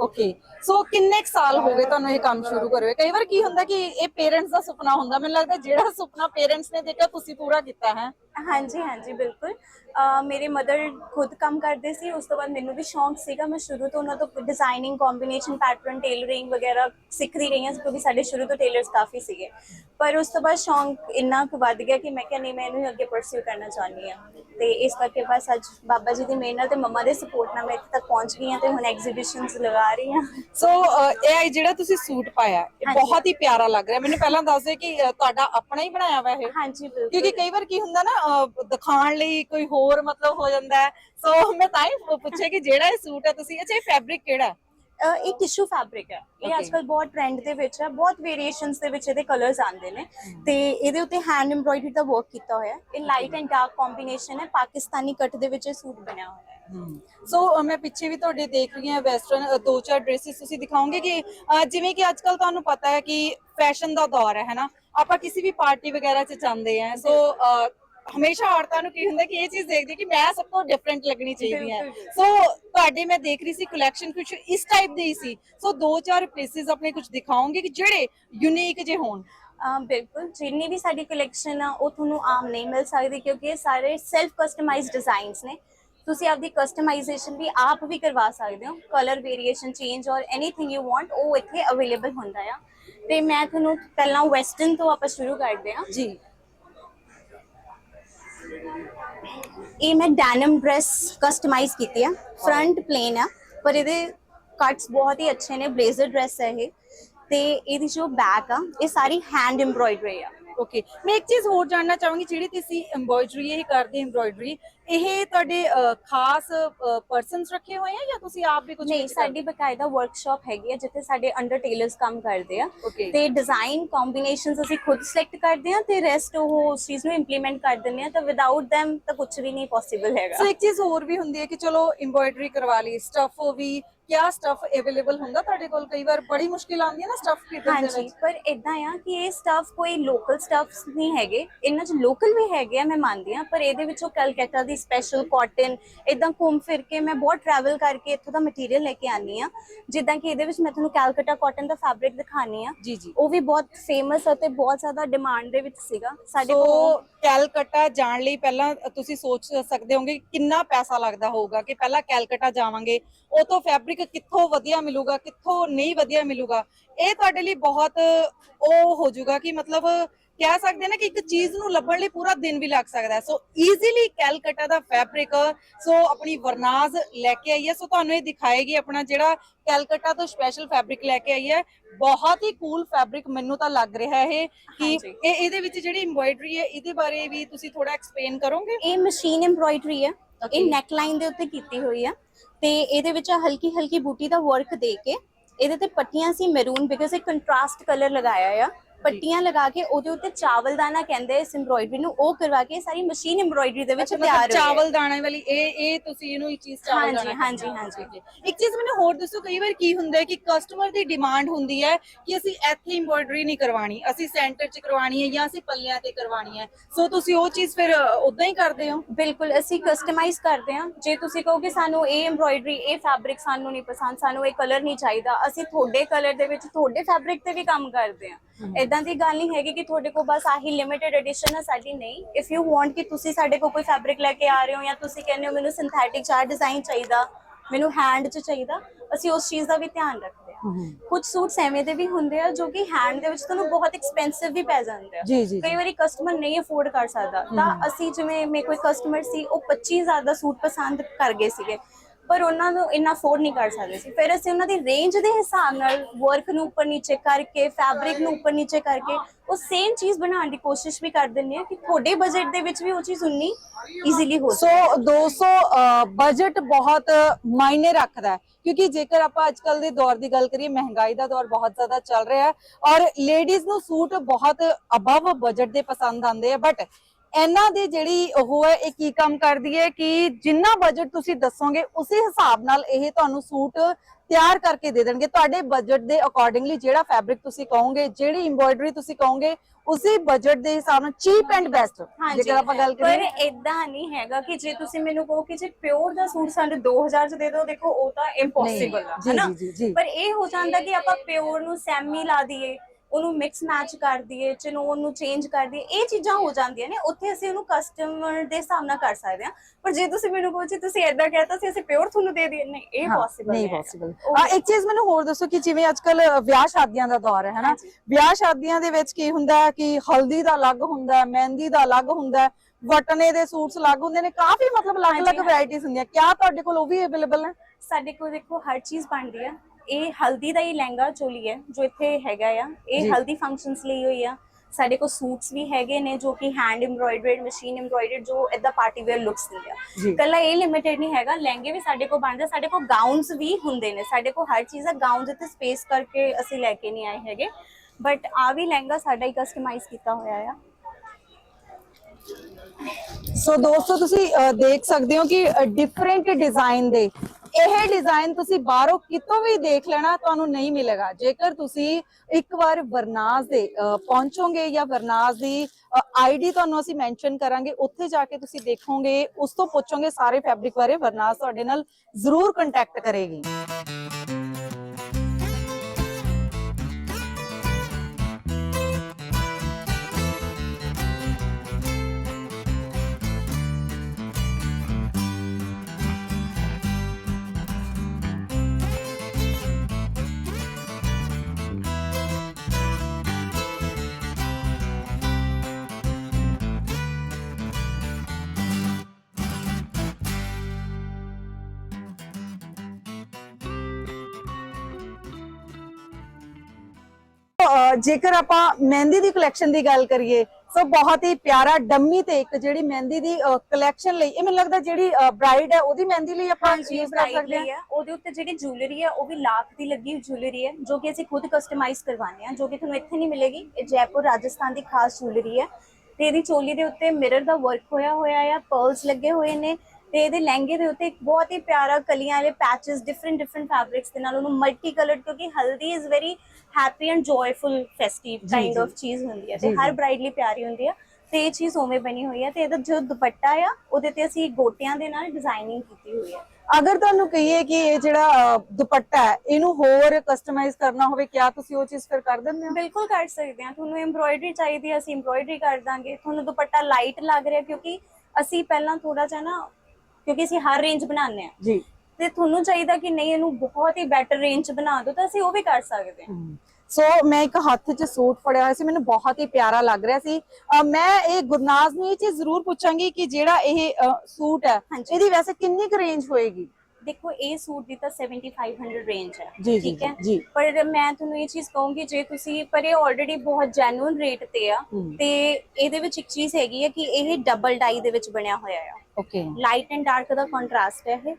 ਓਕੇ ਸੋ ਕਿੰਨੇ ਸਾਲ ਹੋ ਗਏ ਤੁਹਾਨੂੰ ਇਹ ਕੰਮ ਸ਼ੁਰੂ ਕਰੇ ਕਈ ਵਾਰ ਕੀ ਹੁੰਦਾ ਕਿ ਇਹ ਪੇਰੈਂਟਸ ਦਾ ਸੁਪਨਾ ਹੁੰਦਾ, ਮੈਨੂੰ ਲੱਗਦਾ ਜਿਹੜਾ ਸੁਪਨਾ ਪੇਰੈਂਟਸ ਨੇ ਦੇਖਿਆ, ਤੁਸੀਂ ਪੂਰਾ ਕੀਤਾ ਹੈ। ਹਾਂਜੀ ਹਾਂਜੀ ਬਿਲਕੁਲ। ਅਹ ਮੇਰੇ ਮਦਰ ਖੁਦ ਕੰਮ ਕਰਦੇ ਸੀ ਉਸ ਤੋਂ ਬਾਅਦ ਮੈਨੂੰ ਵੀ ਸ਼ੌਂਕ ਸੀਗਾ। ਮੈਂ ਸ਼ੁਰੂ ਤੋਂ ਉਹਨਾਂ ਤੋਂ ਡਿਜ਼ਾਈਨਿੰਗ ਕੰਬੀਨੇਸ਼ਨ ਪੈਟਰਨ ਟੇਲਰਿੰਗ ਵਗੈਰਾ ਸਿੱਖਦੀ ਰਹੀ ਹਾਂ ਕਿਉਂਕਿ ਸਾਡੇ ਸ਼ੁਰੂ ਤੋਂ ਟੇਲਰਸ ਕਾਫੀ ਸੀਗੇ। ਪਰ ਉਸ ਤੋਂ ਬਾਅਦ ਸ਼ੌਂਕ ਇੰਨਾ ਕੁ ਵੱਧ ਗਿਆ ਕਿ ਮੈਂ ਕਿਹਾ ਨਹੀਂ ਮੈਂ ਇਹਨੂੰ ਹੀ ਅੱਗੇ ਪਰਸਿਊ ਕਰਨਾ ਚਾਹੁੰਦੀ ਹਾਂ। ਤੇ ਇਸ ਕਰਕੇ ਬਸ ਅੱਜ ਬਾਬਾ ਜੀ ਦੀ ਮਿਹਰ ਨਾਲ ਤੇ ਮੰਮਾ ਦੇ ਸਪੋਰਟ ਨਾਲ ਮੈਂ ਇੱਥੇ ਤੱਕ ਪਹੁੰਚ ਗਈ ਹਾਂ ਤੇ ਹੁਣ ਐਗਜ਼ੀਬਿਸ਼ਨਸ ਲਗਾ ਰਹੀ ਹਾਂ। ਸੋ ਇਹ ਜਿਹੜਾ ਤੁਸੀਂ ਸੂਟ ਪਾਇਆ ਇਹ ਹਾਂਜੀ। ਬਹੁਤ ਹੀ ਪਿਆਰਾ ਲੱਗ ਰਿਹਾ। ਮੈਨੂੰ ਪਹਿਲਾਂ ਦੱਸ ਦਿਓ ਕਿ ਤੁਹਾਡਾ ਆਪਣਾ ਹੀ ਬਣਾਇਆ ਹੋਇਆ ਇਹ? ਹਾਂਜੀ ਬਿਲਕੁਲ। ਕਿਉਂਕਿ ਕਈ ਵਾਰ ਕੀ ਹੁੰਦਾ ਨਾ ਦਿਖਾਉਣ ਲਈ ਕੋਈ ਹੋਰ ਮਤਲਬ ਹੋ ਜਾਂਦਾ ਹੈ। ਸੋ ਮੈਂ ਤਾਂ ਹੀ ਪੁੱਛਿਆ ਕਿ ਜਿਹੜਾ ਇਹ ਸੂਟ ਹੈ ਤੁਸੀਂ ਅੱਛਾ ਇਹ ਫੈਬਰਿਕ ਕਿਹੜਾ ਇਹ ਟਿਸ਼ੂ ਫੈਬਰਿਕ ਹੈ। ਇਹ. ਅੱਜਕੱਲ ਬਹੁਤ ਟ੍ਰੈਂਡ ਦੇ ਵਿੱਚ ਹੈ ਬਹੁਤ ਵੇਰੀਏਸ਼ਨਸ ਦੇ ਵਿੱਚ ਇਹਦੇ ਕਲਰਸ ਆਉਂਦੇ ਨੇ। ਤੇ ਇਹਦੇ ਉੱਤੇ ਹੈਂਡ ਐਮਬ੍ਰੋਇਡਰੀ ਦਾ ਵਰਕ ਕੀਤਾ ਹੋਇਆ ਹੈ। ਇਹ ਲਾਈਟ ਐਂਡ ਡਾਰਕ ਕੰਬੀਨੇਸ਼ਨ ਹੈ ਪਾਕਿਸਤਾਨੀ ਕੱਟ ਦੇ ਵਿੱਚ ਇਹ ਸੂਟ ਬਣਿਆ ਹੋਇਆ ਹੈ। ਸੋ ਮੈਂ ਪਿੱਛੇ ਵੀ ਤੁਹਾਡੇ ਦੇਖ ਰਹੀ ਹਾਂ ਵੈਸਟਰਨ ਦੋ ਚਾਰ ਡਰੈਸਸ ਤੁਸੀਂ ਦਿਖਾਓਗੇ ਕਿ ਜਿਵੇਂ ਕਿ ਅੱਜ ਕੱਲ ਤੁਹਾਨੂੰ ਪਤਾ ਹੈ ਕਿ ਫੈਸ਼ਨ ਦਾ ਦੌਰ ਹੈ ਹੈਨਾ ਆਪਾਂ ਕਿਸੇ ਵੀ ਪਾਰਟੀ ਵਗੈਰਾ 'ਚ ਜਾਂਦੇ ਆ ਸੋ ਹਮੇਸ਼ਾ ਔਰਤਾਂ ਨੂੰ ਕੀ ਹੁੰਦਾ ਕਿ ਇਹ ਚੀਜ਼ ਦੇਖਦੀ ਕਿ ਮੈਂ ਸਭ ਤੋਂ ਡਿਫਰੈਂਟ ਲੱਗਣੀ ਚਾਹੀਦੀ ਹੈ। ਸੋ ਤੁਹਾਡੇ ਮੈਂ ਦੇਖ ਰਹੀ ਸੀ ਕਲੈਕਸ਼ਨ ਕੁਝ ਇਸ ਟਾਈਪ ਦੇ ਹੀ ਸੀ। ਸੋ ਦੋ ਚਾਰ ਪੀਸਸ ਆਪਣੇ ਕੁਝ ਦਿਖਾਓਗੇ ਕਿ ਜਿਹੜੇ ਯੂਨੀਕ ਜੇ ਹੋਣ। ਬਿਲਕੁਲ ਜਿੰਨੀ ਵੀ ਸਾਡੀ ਕਲੈਕਸ਼ਨ ਆ ਉਹ ਤੁਹਾਨੂੰ ਆਮ ਨਹੀਂ ਮਿਲ ਸਕਦੀ ਕਿਉਂਕਿ ਇਹ ਸਾਰੇ ਸੈਲਫ ਕਸਟਮਾਈਜ਼ਡ ਡਿਜ਼ਾਈਨਸ ਨੇ। ਤੁਸੀਂ ਆਪਦੀ ਕਸਟਮਾਈਜ਼ੇਸ਼ਨ ਵੀ ਆਪ ਵੀ ਕਰਵਾ ਸਕਦੇ ਹੋ। Colour variation change or anything you want ਉਹ ਇੱਥੇ ਅਵੇਲੇਬਲ ਹੁੰਦਾ ਆ। ਤੇ ਮੈਂ ਤੁਹਾਨੂੰ ਪਹਿਲਾਂ ਵੈਸਟਰਨ ਤੋਂ ਆਪਾਂ ਸ਼ੁਰੂ ਕਰਦੇ ਹਾਂ। ਜੀ। ਇਹ ਮੈਂ ਡੈਨਮ ਡਰੈਸ ਕਸਟਮਾਈਜ਼ ਕੀਤੀ ਆ ਫਰੰਟ ਪਲੇਨ ਆ, ਪਰ ਇਹਦੇ ਕੱਟਸ ਬਹੁਤ ਹੀ ਅੱਛੇ ਨੇ ਬਲੇਜ਼ਰ ਡਰੈਸ ਹੈ ਇਹ, ਤੇ ਇਹਦੀ ਜੋ ਬੈਕ ਆ, ਇਹ ਸਾਰੀ ਹੈਂਡ ਐਮਬ੍ਰੋਇਡਰੀ ਆ। ਓਕੇ ਮੈਂ ਇੱਕ ਚੀਜ਼ ਹੋਰ ਜਾਣਨਾ ਚਾਹਾਂਗੀ ਜਿਹੜੀ ਤੁਸੀਂ ਐਮਬ੍ਰੋਇਡਰੀ ਇਹ ਕਰਦੇ ਐਮਬ੍ਰੋਇਡਰੀ ਇਹ ਤੁਹਾਡੇ ਖਾਸ ਪਰਸਨਸ ਰੱਖੇ ਹੋਏ ਆ ਜਾਂ ਤੁਸੀਂ ਆਪ ਵੀ ਕੁਝ ਨਹੀਂ ਸਾਡੀ ਬਕਾਇਦਾ ਵਰਕਸ਼ਾਪ ਹੈਗੀ ਆ ਜਿੱਥੇ ਸਾਡੇ ਅੰਡਰ ਟੇਲਰਸ ਕੰਮ ਕਰਦੇ ਆ. ਤੇ ਡਿਜ਼ਾਈਨ ਕੰਬੀਨੇਸ਼ਨਸ ਅਸੀਂ ਖੁਦ ਸਿਲੈਕਟ ਕਰਦੇ ਆ ਤੇ ਰੈਸਟ ਉਹ ਉਸ ਚੀਜ਼ ਨੂੰ ਇੰਪਲੀਮੈਂਟ ਕਰ ਦਿੰਦੇ ਆ ਤਾਂ ਵਿਦਆਊਟ them ਤਾਂ ਕੁਝ ਵੀ ਨਹੀਂ ਪੋਸੀਬਲ ਹੈਗਾ। ਸੋ ਇੱਕ ਚੀਜ਼ ਹੋਰ ਵੀ ਹੁੰਦੀ ਹੈ ਕਿ ਚਲੋ ਐਮਬ੍ਰੋਇਡਰੀ ਕਰਵਾ ਲਈ ਸਟਫ ਵੀ ਕਿਆ ਸਟਫ ਅਵੇਲੇਬਲ ਹੁੰਦਾ ਤੁਹਾਡੇ ਕੋਲ? ਕਈ ਵਾਰ ਬੜੀ ਮੁਸ਼ਕਿਲ ਆਉਂਦੀ ਹੈ ਨਾ ਸਟਫ ਖਰੀਦਣ ਦੇ ਹਾਂਜੀ ਵਿੱਚ। ਪਰ ਇਦਾਂ ਆ ਕਿ ਇਹ ਸਟਫ ਕੋਈ ਲੋਕਲ ਸਟਫਸ ਨਹੀਂ ਹੈਗੇ। ਇਹਨਾਂ ਚ ਲੋਕਲ ਵੀ ਹੈਗੇ ਆ ਮੈਂ ਮੰਨਦੀ ਆ ਪਰ ਇਹਦੇ ਵਿੱਚੋਂ ਕਲਕੱਤਾ ਦੀ ਸਪੈਸ਼ਲ ਕਾਟਨ ਇਦਾਂ ਘੁੰਮ ਫਿਰ ਕੇ ਮੈਂ ਬਹੁਤ ਟਰੈਵਲ ਕਰਕੇ ਇੱਥੋਂ ਦਾ ਮਟੀਰੀਅਲ ਲੈ ਕੇ ਆਨੀ ਆ ਜਿੱਦਾਂ ਕਿ ਇਹਦੇ ਵਿੱਚ ਮੈਂ ਤੁਹਾਨੂੰ ਕਲਕੱਤਾ ਕਾਟਨ ਦਾ ਫੈਬਰਿਕ ਦਿਖਾਣੀ ਆ ਜੀ ਜੀ। ਉਹ ਵੀ ਬਹੁਤ ਫੇਮਸ ਅਤੇ ਬਹੁਤ ਜ਼ਿਆਦਾ ਡਿਮਾਂਡ ਦੇ ਵਿੱਚ ਸੀਗਾ। ਸਾਡੇ ਸੋ ਕੋਲ ਕੈਲਕਟਾ ਜਾਣ ਲਈ ਪਹਿਲਾਂ ਤੁਸੀਂ ਸੋਚ ਸਕਦੇ ਹੋਵੋਗੇ ਕਿ ਕਿੰਨਾ ਪੈਸਾ ਲੱਗਦਾ ਹੋਊਗਾ ਕਿ ਪਹਿਲਾਂ ਕੈਲਕਟਾ ਜਾਵਾਂਗੇ ਉਹ ਤੋਂ ਫੈਬਰਿਕ ਕਿੱਥੋਂ ਵਧੀਆ ਮਿਲੂਗਾ ਕਿੱਥੋਂ ਨਹੀਂ ਵਧੀਆ ਮਿਲੂਗਾ ਇਹ ਤੁਹਾਡੇ ਲਈ ਬਹੁਤ ਉਹ ਹੋ ਜਾਊਗਾ ਕਿ ਮਤਲਬ ਕਹਿ ਸਕਦੇ ਨਾ ਕਿ ਇੱਕ ਚੀਜ਼ ਨੂੰ ਲੱਭਣ ਲਈ ਪੂਰਾ ਦਿਨ ਵੀ ਲੱਗ ਸਕਦਾ ਹੈ। ਸੋ ਈਜ਼ੀਲੀ ਕੈਲਕਟਾ ਦਾ ਫੈਬਰਿਕ ਸੋ ਆਪਣੀ ਵਰਨਾਜ਼ ਲੈ ਕੇ ਆਈ ਹੈ। ਸੋ ਤੁਹਾਨੂੰ ਇਹ ਦਿਖਾਏਗੀ ਆਪਣਾ ਜਿਹੜਾ ਕੈਲਕਟਾ ਤੋਂ ਸਪੈਸ਼ਲ ਫੈਬਰਿਕ ਲੈ ਕੇ ਆਈ ਹੈ। ਬਹੁਤ ਹੀ ਕੂਲ ਫੈਬਰਿਕ ਮੈਨੂੰ ਤਾਂ ਲੱਗ ਰਿਹਾ ਹੈ ਇਹ ਕਿ। ਇਹ ਇਹਦੇ ਵਿੱਚ ਜਿਹੜੀ ਐਮਬ੍ਰੋਇਡਰੀ ਹੈ ਇਹਦੇ ਬਾਰੇ ਵੀ ਤੁਸੀਂ ਥੋੜਾ ਐਕਸਪਲੇਨ ਕਰੋਗੇ? ਇਹ ਮਸ਼ੀਨ ਐਮਬ੍ਰੋਇਡਰੀ ਹੈ। ਇਹ ਨੈਕ ਲਾਈਨ ਦੇ ਉੱਤੇ ਕੀਤੀ ਹੋਈ ਆ ਤੇ ਇਹਦੇ ਵਿੱਚ ਹਲਕੀ ਹਲਕੀ ਬੂਟੀ ਦਾ ਵਰਕ ਦੇ ਕੇ ਇਹਦੇ ਤੇ ਪੱਟੀਆਂ ਸੀ ਮੈਰੂਨ ਬਿਕਾਜ਼ ਇਹ ਕੰਟਰਾਸਟ ਕਲਰ ਲਗਾਇਆ ਆ। ਪੱਟੀਆਂ ਲਗਾ ਕੇ ਉਹਦੇ ਉੱਤੇ ਚਾਵਲ ਦਾਣਾ ਕਹਿੰਦੇ ਇਸ ਐਮਬ੍ਰੋਇਡਰੀ ਨੂੰ ਉਹ ਕਰਵਾ ਕੇ ਸਾਰੀ ਮਸ਼ੀਨ ਐਮਬ੍ਰੋਇਡਰੀ ਦੇ ਵਿੱਚ ਤਿਆਰ ਹੈ। ਚਾਵਲ ਦਾਣੇ ਵਾਲੀ ਇਹ ਇਹ ਤੁਸੀਂ ਇਹਨੂੰ ਇਹ ਚੀਜ਼ ਚਾਵਲ ਹਾਂਜੀ, ਦਾਣਾ ਹਾਂਜੀ। ਹਾਂਜੀ। ਇੱਕ ਚੀਜ਼ ਮੈਨੂੰ ਹੋਰ ਦੱਸੋ ਕਈ ਵਾਰ ਕੀ ਹੁੰਦਾ ਹੈ ਕਿ ਕਸਟਮਰ ਦੀ ਡਿਮਾਂਡ ਹੁੰਦੀ ਹੈ ਕਿ ਅਸੀਂ ਇੱਥੇ ਐਮਬ੍ਰੋਇਡਰੀ ਨਹੀਂ ਕਰਵਾਣੀ ਅਸੀਂ ਸੈਂਟਰ 'ਚ ਕਰਵਾਣੀ ਹੈ ਜਾਂ ਅਸੀਂ ਪੱਲਿਆਂ ਤੇ ਕਰਵਾਣੀ ਹੈ। ਸੋ ਤੁਸੀਂ ਉਹ ਚੀਜ਼ ਫਿਰ ਉਦਾਂ ਹੀ ਕਰਦੇ ਹੋ? ਬਿਲਕੁਲ ਅਸੀਂ ਕਸਟਮਾਈਜ਼ ਕਰਦੇ ਹਾਂ। ਜੇ ਤੁਸੀਂ ਕਹੋਗੇ ਸਾਨੂੰ ਇਹ ਐਮਬ੍ਰੋਇਡਰੀ ਇਹ ਫੈਬਰਿਕ ਸਾਨੂੰ ਨਹੀਂ ਪਸੰਦ ਸਾਨੂੰ ਇਹ ਕਲਰ ਨਹੀਂ ਚਾਹੀਦਾ ਅਸੀਂ ਤੁਹਾਡੇ ਕਲਰ ਦੇ ਵਿੱਚ ਤੁਹਾਡੇ ਫੈਬਰਿਕ ਤੇ ਵੀ ਕੰਮ ਕਰਦੇ ਹਾਂ। ਇਦਾਂ ਦੀ ਗੱਲ ਨਹੀਂ ਹੈਗੀ ਕਿ ਤੁਹਾਡੇ ਕੋਲ ਬਸ ਆਹੀ ਲਿਮਿਟਿਡ ਐਡੀਸ਼ਨ ਹੈ ਸਾਡੀ ਨਹੀਂ। ਇਫ ਯੂ ਵਾਂਟ ਕਿ ਤੁਸੀਂ ਸਾਡੇ ਕੋਲ ਕੋਈ ਫੈਬਰਿਕ ਲੈ ਕੇ ਆ ਰਹੇ ਹੋ ਜਾਂ ਤੁਸੀਂ ਕਹਿੰਦੇ ਹੋ ਮੈਨੂੰ ਸਿੰਥੈਟਿਕ ਚਾਰ ਡਿਜ਼ਾਈਨ ਚਾਹੀਦਾ ਮੈਨੂੰ ਹੈਂਡ 'ਚ ਚਾਹੀਦਾ ਅਸੀਂ ਉਸ ਚੀਜ਼ ਦਾ ਵੀ ਧਿਆਨ ਰੱਖਦੇ ਹਾਂ। ਕੁਝ ਸੂਟਸ ਐਵੇਂ ਦੇ ਵੀ ਹੁੰਦੇ ਆ ਜੋ ਕਿ ਹੈਂਡ ਦੇ ਵਿੱਚ ਤੁਹਾਨੂੰ ਬਹੁਤ ਐਕਸਪੈਂਸਿਵ ਵੀ ਪੈ ਜਾਂਦੇ ਆ। ਜੀ, ਜੀ, ਕਈ ਵਾਰੀ ਕਸਟਮਰ ਨਹੀਂ ਅਫੋਰਡ ਕਰ ਸਕਦਾ। ਤਾਂ ਅਸੀਂ ਜਿਵੇਂ ਮੇਰੇ ਕੋਈ ਕਸਟਮਰ ਸੀ ਉਹ 25000 ਦਾ ਸੂਟ ਪਸੰਦ ਕਰ ਗਏ ਸੀਗੇ। ਪਰ ਉਹਨਾਂ ਨੂੰ ਇੰਨਾ ਅਫੋਰਡ ਨਹੀਂ ਕਰ ਸਕਦੇ ਸੀ। ਫਿਰ ਅਸੀਂ ਉਹਨਾਂ ਦੀ ਰੇਂਜ ਦੇ ਹਿਸਾਬ ਨਾਲ ਵਰਕ ਨੂੰ ਉੱਪਰ ਨੀਚੇ ਕਰਕੇ ਫੈਬਰਿਕ ਨੂੰ ਉੱਪਰ ਨੀਚੇ ਕਰਕੇ ਉਹ ਸੇਮ ਚੀਜ਼ ਬਣਾਉਣ ਦੀ ਕੋਸ਼ਿਸ਼ ਵੀ ਕਰ ਦਿੰਦੇ ਆ ਕਿ ਤੁਹਾਡੇ ਬਜਟ ਦੇ ਵਿੱਚ ਵੀ ਉਹ ਚੀਜ਼ ਉਨੀ ਈਜ਼ੀਲੀ ਹੋ ਸੋ 200 ਬਜਟ ਬਹੁਤ ਮਾਇਨੇ ਰੱਖਦਾ ਹੈ। ਕਿਉਂਕਿ ਜੇਕਰ ਆਪਾਂ ਅੱਜਕੱਲ ਦੇ ਦੌਰ ਦੀ ਗੱਲ ਕਰੀਏ ਮਹਿੰਗਾਈ ਦਾ ਦੌਰ ਬਹੁਤ ਜ਼ਿਆਦਾ ਚੱਲ ਰਿਹਾ ਹੈ ਔਰ ਲੇਡੀਜ਼ ਨੂੰ ਸੂਟ ਬਹੁਤ ਅਬਵ ਬਜਟ ਦੇ ਪਸੰਦ ਆਉਂਦੇ ਆ। ਬਟ ਇਹਨਾਂ ਦੀ ਜਿਹੜੀ ਉਹ ਹੈ ਇਹ ਕੀ ਕੰਮ ਕਰਦੀ ਹੈ ਕਿ ਜਿੰਨਾ ਬਜਟ ਤੁਸੀਂ ਦੱਸੋਗੇ ਉਸੇ ਹਿਸਾਬ ਨਾਲ ਇਹ ਤੁਹਾਨੂੰ ਸੂਟ ਤਿਆਰ ਕਰਕੇ ਦੇ ਦੇਣਗੇ। ਤੁਹਾਡੇ ਬਜਟ ਦੇ ਅਕੋਰਡਿੰਗਲੀ ਜਿਹੜਾ ਫੈਬਰਿਕ ਤੁਸੀਂ ਕਹੋਗੇ ਜਿਹੜੀ ਐਮਬੋਇਡਰੀ ਤੁਸੀਂ ਕਹੋਗੇ ਉਸੇ ਬਜਟ ਦੇ ਹਿਸਾਬ ਨਾਲ ਚੀਪ ਐਂਡ ਬੈਸਟ ਜੇਕਰ ਆਪਾਂ ਗੱਲ ਪਰ ਕਰੀਏ ਇਦਾਂ ਨਹੀਂ ਹੈਗਾ ਕਿ ਜੇ ਤੁਸੀਂ ਮੈਨੂੰ ਕਹੋ ਕਿ ਜੇ ਪਿਓਰ ਦਾ ਸੂਟ ਸਾਨੂੰ 2000 ਚ ਦੇ ਦਿਓ ਦੇਖੋ ਉਹ ਤਾਂ ਇੰਪੋਸੀਬਲ ਆ ਹਨਾ। ਪਰ ਇਹ ਹੋ ਜਾਂਦਾ ਕਿ ਆਪਾਂ ਪਿਓਰ ਨੂੰ ਸੈਮੀ ਲਾ ਦਈਏ। ਉਹਨੂੰ ਮਿਕਸ ਮੈਚ ਕਰ ਦਈਏ ਚਨੋਨ ਨੂੰ ਚੇਂਜ ਕਰ ਦਈਏ ਇਹ ਚੀਜ਼ਾਂ ਹੋ ਜਾਂਦੀਆਂ ਨੇ ਉੱਥੇ ਅਸੀਂ ਉਹਨੂੰ ਕਸਟਮਰ ਦੇ ਹਿਸਾਬ ਨਾਲ ਕਰ ਸਕਦੇ ਹਾਂ। ਪਰ ਜੇ ਤੁਸੀਂ ਮੈਨੂੰ ਕਹੋ ਜੀ ਤੁਸੀਂ ਏਦਾਂ ਕਹਿਤਾ ਸੀ ਅਸੀਂ ਪਿਓਰ ਤੁਹਾਨੂੰ ਦੇ ਦਈਏ। ਨਹੀਂ ਇਹ ਹਾਂ, ਪੋਸੀਬਲ ਨਹੀਂ ਪੋਸੀਬਲ ਆ ਇੱਕ ਚੀਜ਼ ਮੈਨੂੰ ਹੋਰ ਦੱਸੋ ਕਿ ਜਿਵੇਂ ਅੱਜਕੱਲ ਵਿਆਹ ਸ਼ਾਦੀਆਂ ਦਾ ਦੌਰ ਹੈ ਹਨਾ। ਵਿਆਹ ਸ਼ਾਦੀਆਂ ਦੇ ਵਿੱਚ ਕੀ ਹੁੰਦਾ ਹੈ ਕਿ ਹਲਦੀ ਦਾ ਅਲੱਗ ਹੁੰਦਾ ਹੈ ਮਹਿੰਦੀ ਦਾ ਅਲੱਗ ਹੁੰਦਾ ਹੈ ਵਟਨੇ ਦੇ ਸੂਟਸ ਅਲੱਗ ਹੁੰਦੇ ਨੇ ਕਾਫੀ ਮਤਲਬ ਅਲੱਗ-ਅਲੱਗ ਵੈਰਾਈਟੀਆਂ ਹੁੰਦੀਆਂ। ਕਿਆ ਤੁਹਾਡੇ ਕੋਲ ਉਹ ਵੀ ਅਵੇਲੇਬਲ ਹੈ? ਸਾਡੇ ਕੋਲ ਦੇਖੋ ਹਰ ਚੀਜ਼ ਬਣਦੀ ਆ ਇਹ ਹਲਦੀ ਦਾ ਹੀ ਲਹਿੰਗਾ ਚੋਲੀ ਹੈ ਜੋ ਇੱਥੇ ਹੈਗਾ ਆ। ਇਹ। ਹਲਦੀ ਫੰਕਸ਼ਨਸ ਲਈ ਹੋਈ ਆ। ਸਾਡੇ ਕੋਲ ਸੂਟਸ ਵੀ ਹੈਗੇ ਨੇ ਜੋ ਕਿ ਹੈਂਡ ਐਮਬ੍ਰੋਇਡਰਡ ਮਸ਼ੀਨ ਐਮਬ੍ਰੋਇਡਰਡ ਜੋ ਇਦਾਂ ਪਾਰਟੀ ਵੇਅਰ ਲੁੱਕਸ ਦਿੰਦੇ। ਆ। ਕੱਲਾ ਇਹ ਲਿਮਿਟਿਡ ਨਹੀਂ ਹੈਗਾ ਲਹਿੰਗੇ ਵੀ ਸਾਡੇ ਕੋਲ ਬਣਦੇ ਸਾਡੇ ਕੋਲ ਗਾਊਨਸ ਵੀ ਹੁੰਦੇ ਨੇ। ਸਾਡੇ ਕੋਲ ਹਰ ਚੀਜ਼ ਆ ਗਾਊਨਸ ਇੱਥੇ ਸਪੇਸ ਕਰਕੇ ਅਸੀਂ ਲੈ ਕੇ ਨਹੀਂ ਆਏ ਹੈਗੇ। ਬਟ ਆ ਵੀ ਲਹਿੰਗਾ ਸਾਡਾ ਹੀ ਕਸਟਮਾਈਜ਼ ਕੀਤਾ ਹੋਇਆ ਆ। ਸੋ ਦੋਸਤੋ ਤੁਸੀਂ ਦੇਖ ਸਕਦੇ ਹੋ ਕਿ ਡਿਫਰੈਂਟ ਡਿਜ਼ਾਈਨ ਦੇ ਇਹ ਡਿਜ਼ਾਈਨ ਤੁਸੀਂ ਬਾਹਰੋਂ ਕਿਤੋਂ ਵੀ ਦੇਖ ਲੈਣਾ, ਤੁਹਾਨੂੰ ਨਹੀਂ ਮਿਲੇਗਾ। ਜੇਕਰ ਤੁਸੀਂ ਇੱਕ ਵਾਰ ਵਰਨਾਜ਼ ਦੇ ਪਹੁੰਚੋਗੇ ਜਾਂ ਵਰਨਾਜ਼ ਦੀ ਆਈਡੀ ਤੁਹਾਨੂੰ ਅਸੀਂ ਮੈਂਸ਼ਨ ਕਰਾਂਗੇ, ਉੱਥੇ ਜਾ ਕੇ ਤੁਸੀਂ ਦੇਖੋਗੇ, ਉਸ ਤੋਂ ਪੁੱਛੋਗੇ, ਸਾਰੇ ਫੈਬਰਿਕ ਬਾਰੇ ਵਰਨਾਜ਼ ਤੁਹਾਡੇ ਨਾਲ ਜ਼ਰੂਰ ਕੰਟੈਕਟ ਕਰੇਗੀ। ਜੇਕਰ ਆਪਾਂ ਮਹਿੰਦੀ ਦੀ ਕਲੈਕਸ਼ਨ ਦੀ ਗੱਲ ਕਰੀਏ ਸੋ ਬਹੁਤ ਹੀ ਪਿਆਰਾ ਡੰਮੀ ਤੇ ਇੱਕ ਜਿਹੜੀ ਮਹਿੰਦੀ ਦੀ ਕਲੈਕਸ਼ਨ ਲਈ ਇਹ ਮੈਨੂੰ ਲੱਗਦਾ ਜਿਹੜੀ ਬ੍ਰਾਈਡ ਹੈ ਉਹਦੀ ਮਹਿੰਦੀ ਲਈ ਆਪਾਂ ਯੂਜ਼ ਕਰ ਸਕਦੇ ਹਾਂ। ਹੈ। ਉਹਦੇ ਉੱਤੇ ਜਿਹੜੀ ਜੁਐਲਰੀ ਹੈ ਉਹ ਵੀ ਲਾਖ ਦੀ ਲੱਗੀ ਹੋਈ ਜੁਐਲਰੀ ਹੈ ਜੋ ਕਿ ਅਸੀਂ ਖੁਦ ਕਸਟਮਾਈਜ਼ ਕਰਵਾਉਂਦੇ ਹਾਂ ਜੋ ਕਿ ਤੁਹਾਨੂੰ ਇੱਥੇ ਨਹੀਂ ਮਿਲੇਗੀ। ਇਹ ਜੈਪੁਰ ਰਾਜਸਥਾਨ ਦੀ ਖਾਸ ਜੁਐਲਰੀ ਹੈ। ਤੇ ਇਹਦੀ ਚੋਲੀ ਦੇ ਉੱਤੇ ਮਿਰਰ ਦਾ ਵਰਕ ਹੋਇਆ ਹੋਇਆ ਆ ਪਰਲਸ ਲੱਗੇ ਹੋਏ ਨੇ ਤੇ ਇਹਦੇ ਲਹਿੰਗੇ ਦੇ ਉੱਤੇ ਇੱਕ ਬਹੁਤ ਹੀ ਪਿਆਰਾ ਕਲੀਆਂ ਵਾਲੇ ਪੈਚਸ ਡਿਫਰੈਂਟ ਡਿਫਰੈਂਟ ਫੈਬਰਿਕਸ ਦੇ ਨਾਲ ਉਹਨੂੰ ਮਲਟੀ ਕਲਰਡ ਕਿਉਂਕਿ haldi is very happy and joyful festive kind of ਚੀਜ਼ ਹੁੰਦੀ ਹੈ ਤੇ ਹਰ ਬ੍ਰਾਈਡ ਲਈ ਪਿਆਰੀ ਹੁੰਦੀ ਹੈ ਤੇ ਇਹ ਚੀਜ਼ ਉਵੇਂ ਬਣੀ ਹੋਈ ਹੈ ਤੇ ਇਹਦਾ ਜੋ ਦੁਪੱਟਾ ਆ ਉਹਦੇ ਤੇ ਅਸੀਂ ਗੋਟਿਆਂ ਦੇ ਨਾਲ ਡਿਜ਼ਾਈਨਿੰਗ ਕੀਤੀ ਹੋਈ ਹੈ। ਅਗਰ ਤੁਹਾਨੂੰ ਕਹੀਏ ਕਿ ਇਹ ਜਿਹੜਾ ਦੁਪੱਟਾ ਹੈ ਇਹਨੂੰ ਹੋਰ ਕਸਟਮਾਈਜ਼ ਕਰਨਾ ਹੋਵੇ ਕਿਆ ਤੁਸੀਂ ਉਹ ਚੀਜ਼ ਫਿਰ ਕਰ ਦਿੰਦੇ ਹੋ? ਬਿਲਕੁਲ ਕਰ ਸਕਦੇ ਹਾਂ। ਤੁਹਾਨੂੰ ਐਮਬ੍ਰੋਇਡਰੀ ਚਾਹੀਦੀ ਹੈ ਅਸੀਂ ਐਮਬ੍ਰੋਇਡਰੀ ਕਰ ਦਾਂਗੇ। ਤੁਹਾਨੂੰ ਦੁਪੱਟਾ ਲਾਈਟ ਲੱਗ ਰਿਹਾ ਕਿਉਂਕਿ ਅਸੀਂ ਪਹਿਲਾਂ ਥੋੜਾ ਜਿਹਾ ਨਾ ਕਿਉਂਕਿ ਅਸੀਂ ਹਰ ਰੇਂਜ ਬਣਾਉਂਦੇ ਆ ਜੀ। ਤੇ ਤੁਹਾਨੂੰ ਚਾਹੀਦਾ ਕਿ ਨਹੀਂ ਇਹਨੂੰ ਬਹੁਤ ਹੀ ਬੈਟਰ ਰੇਂਜ ਬਣਾ ਦਿਓ ਤਾਂ ਅਸੀਂ ਉਹ ਵੀ ਕਰ ਸਕਦੇ ਹਾਂ। ਸੋ ਮੈਂ ਇੱਕ ਹੱਥ 'ਚ ਸੂਟ ਫੜਿਆ ਹੋਇਆ ਸੀ ਮੈਨੂੰ ਬਹੁਤ ਹੀ ਪਿਆਰਾ ਲੱਗ ਰਿਹਾ ਸੀ। ਮੈਂ ਇਹ ਗੁਰਨਾਜ਼ ਨੂੰ ਇਹ ਚੀਜ਼ ਜ਼ਰੂਰ ਪੁੱਛਾਂਗੀ ਕਿ ਜਿਹੜਾ ਇਹ ਸੂਟ ਹੈ। ਇਹਦੀ ਵੈਸੇ ਕਿੰਨੀ ਕੁ ਰੇਂਜ ਹੋਏਗੀ? ਦੇਖੋ ਇਹ ਸੂਟ ਦੀ ਤਾਂ 7500 ਰੇਂਜ ਹੈ। ਜੀ, ਜੀ, ਠੀਕ ਹੈ? ਜੀ। ਪਰ ਮੈਂ ਤੁਹਾਨੂੰ ਇਹ ਚੀਜ਼ ਕਹੂੰਗੀ ਜੇ ਤੁਸੀਂ ਪਰ ਇਹ ਆਲਰੇਡੀ ਬਹੁਤ ਜੈਨੂਇਨ ਰੇਟ ਤੇ ਆ। ਤੇ ਇਹਦੇ ਵਿੱਚ ਇੱਕ ਚੀਜ਼ ਹੈਗੀ ਹੈ ਕਿ ਇਹ ਡਬਲ ਡਾਈ ਦੇ ਵਿੱਚ ਬਣਿਆ ਹੋਇਆ ਆ। ਓਕੇ ਲਾਈਟ ਐਂਡ ਡਾਰਕ ਦਾ ਕੰਟਰਾਸਟ ਹੈ ਇਹ।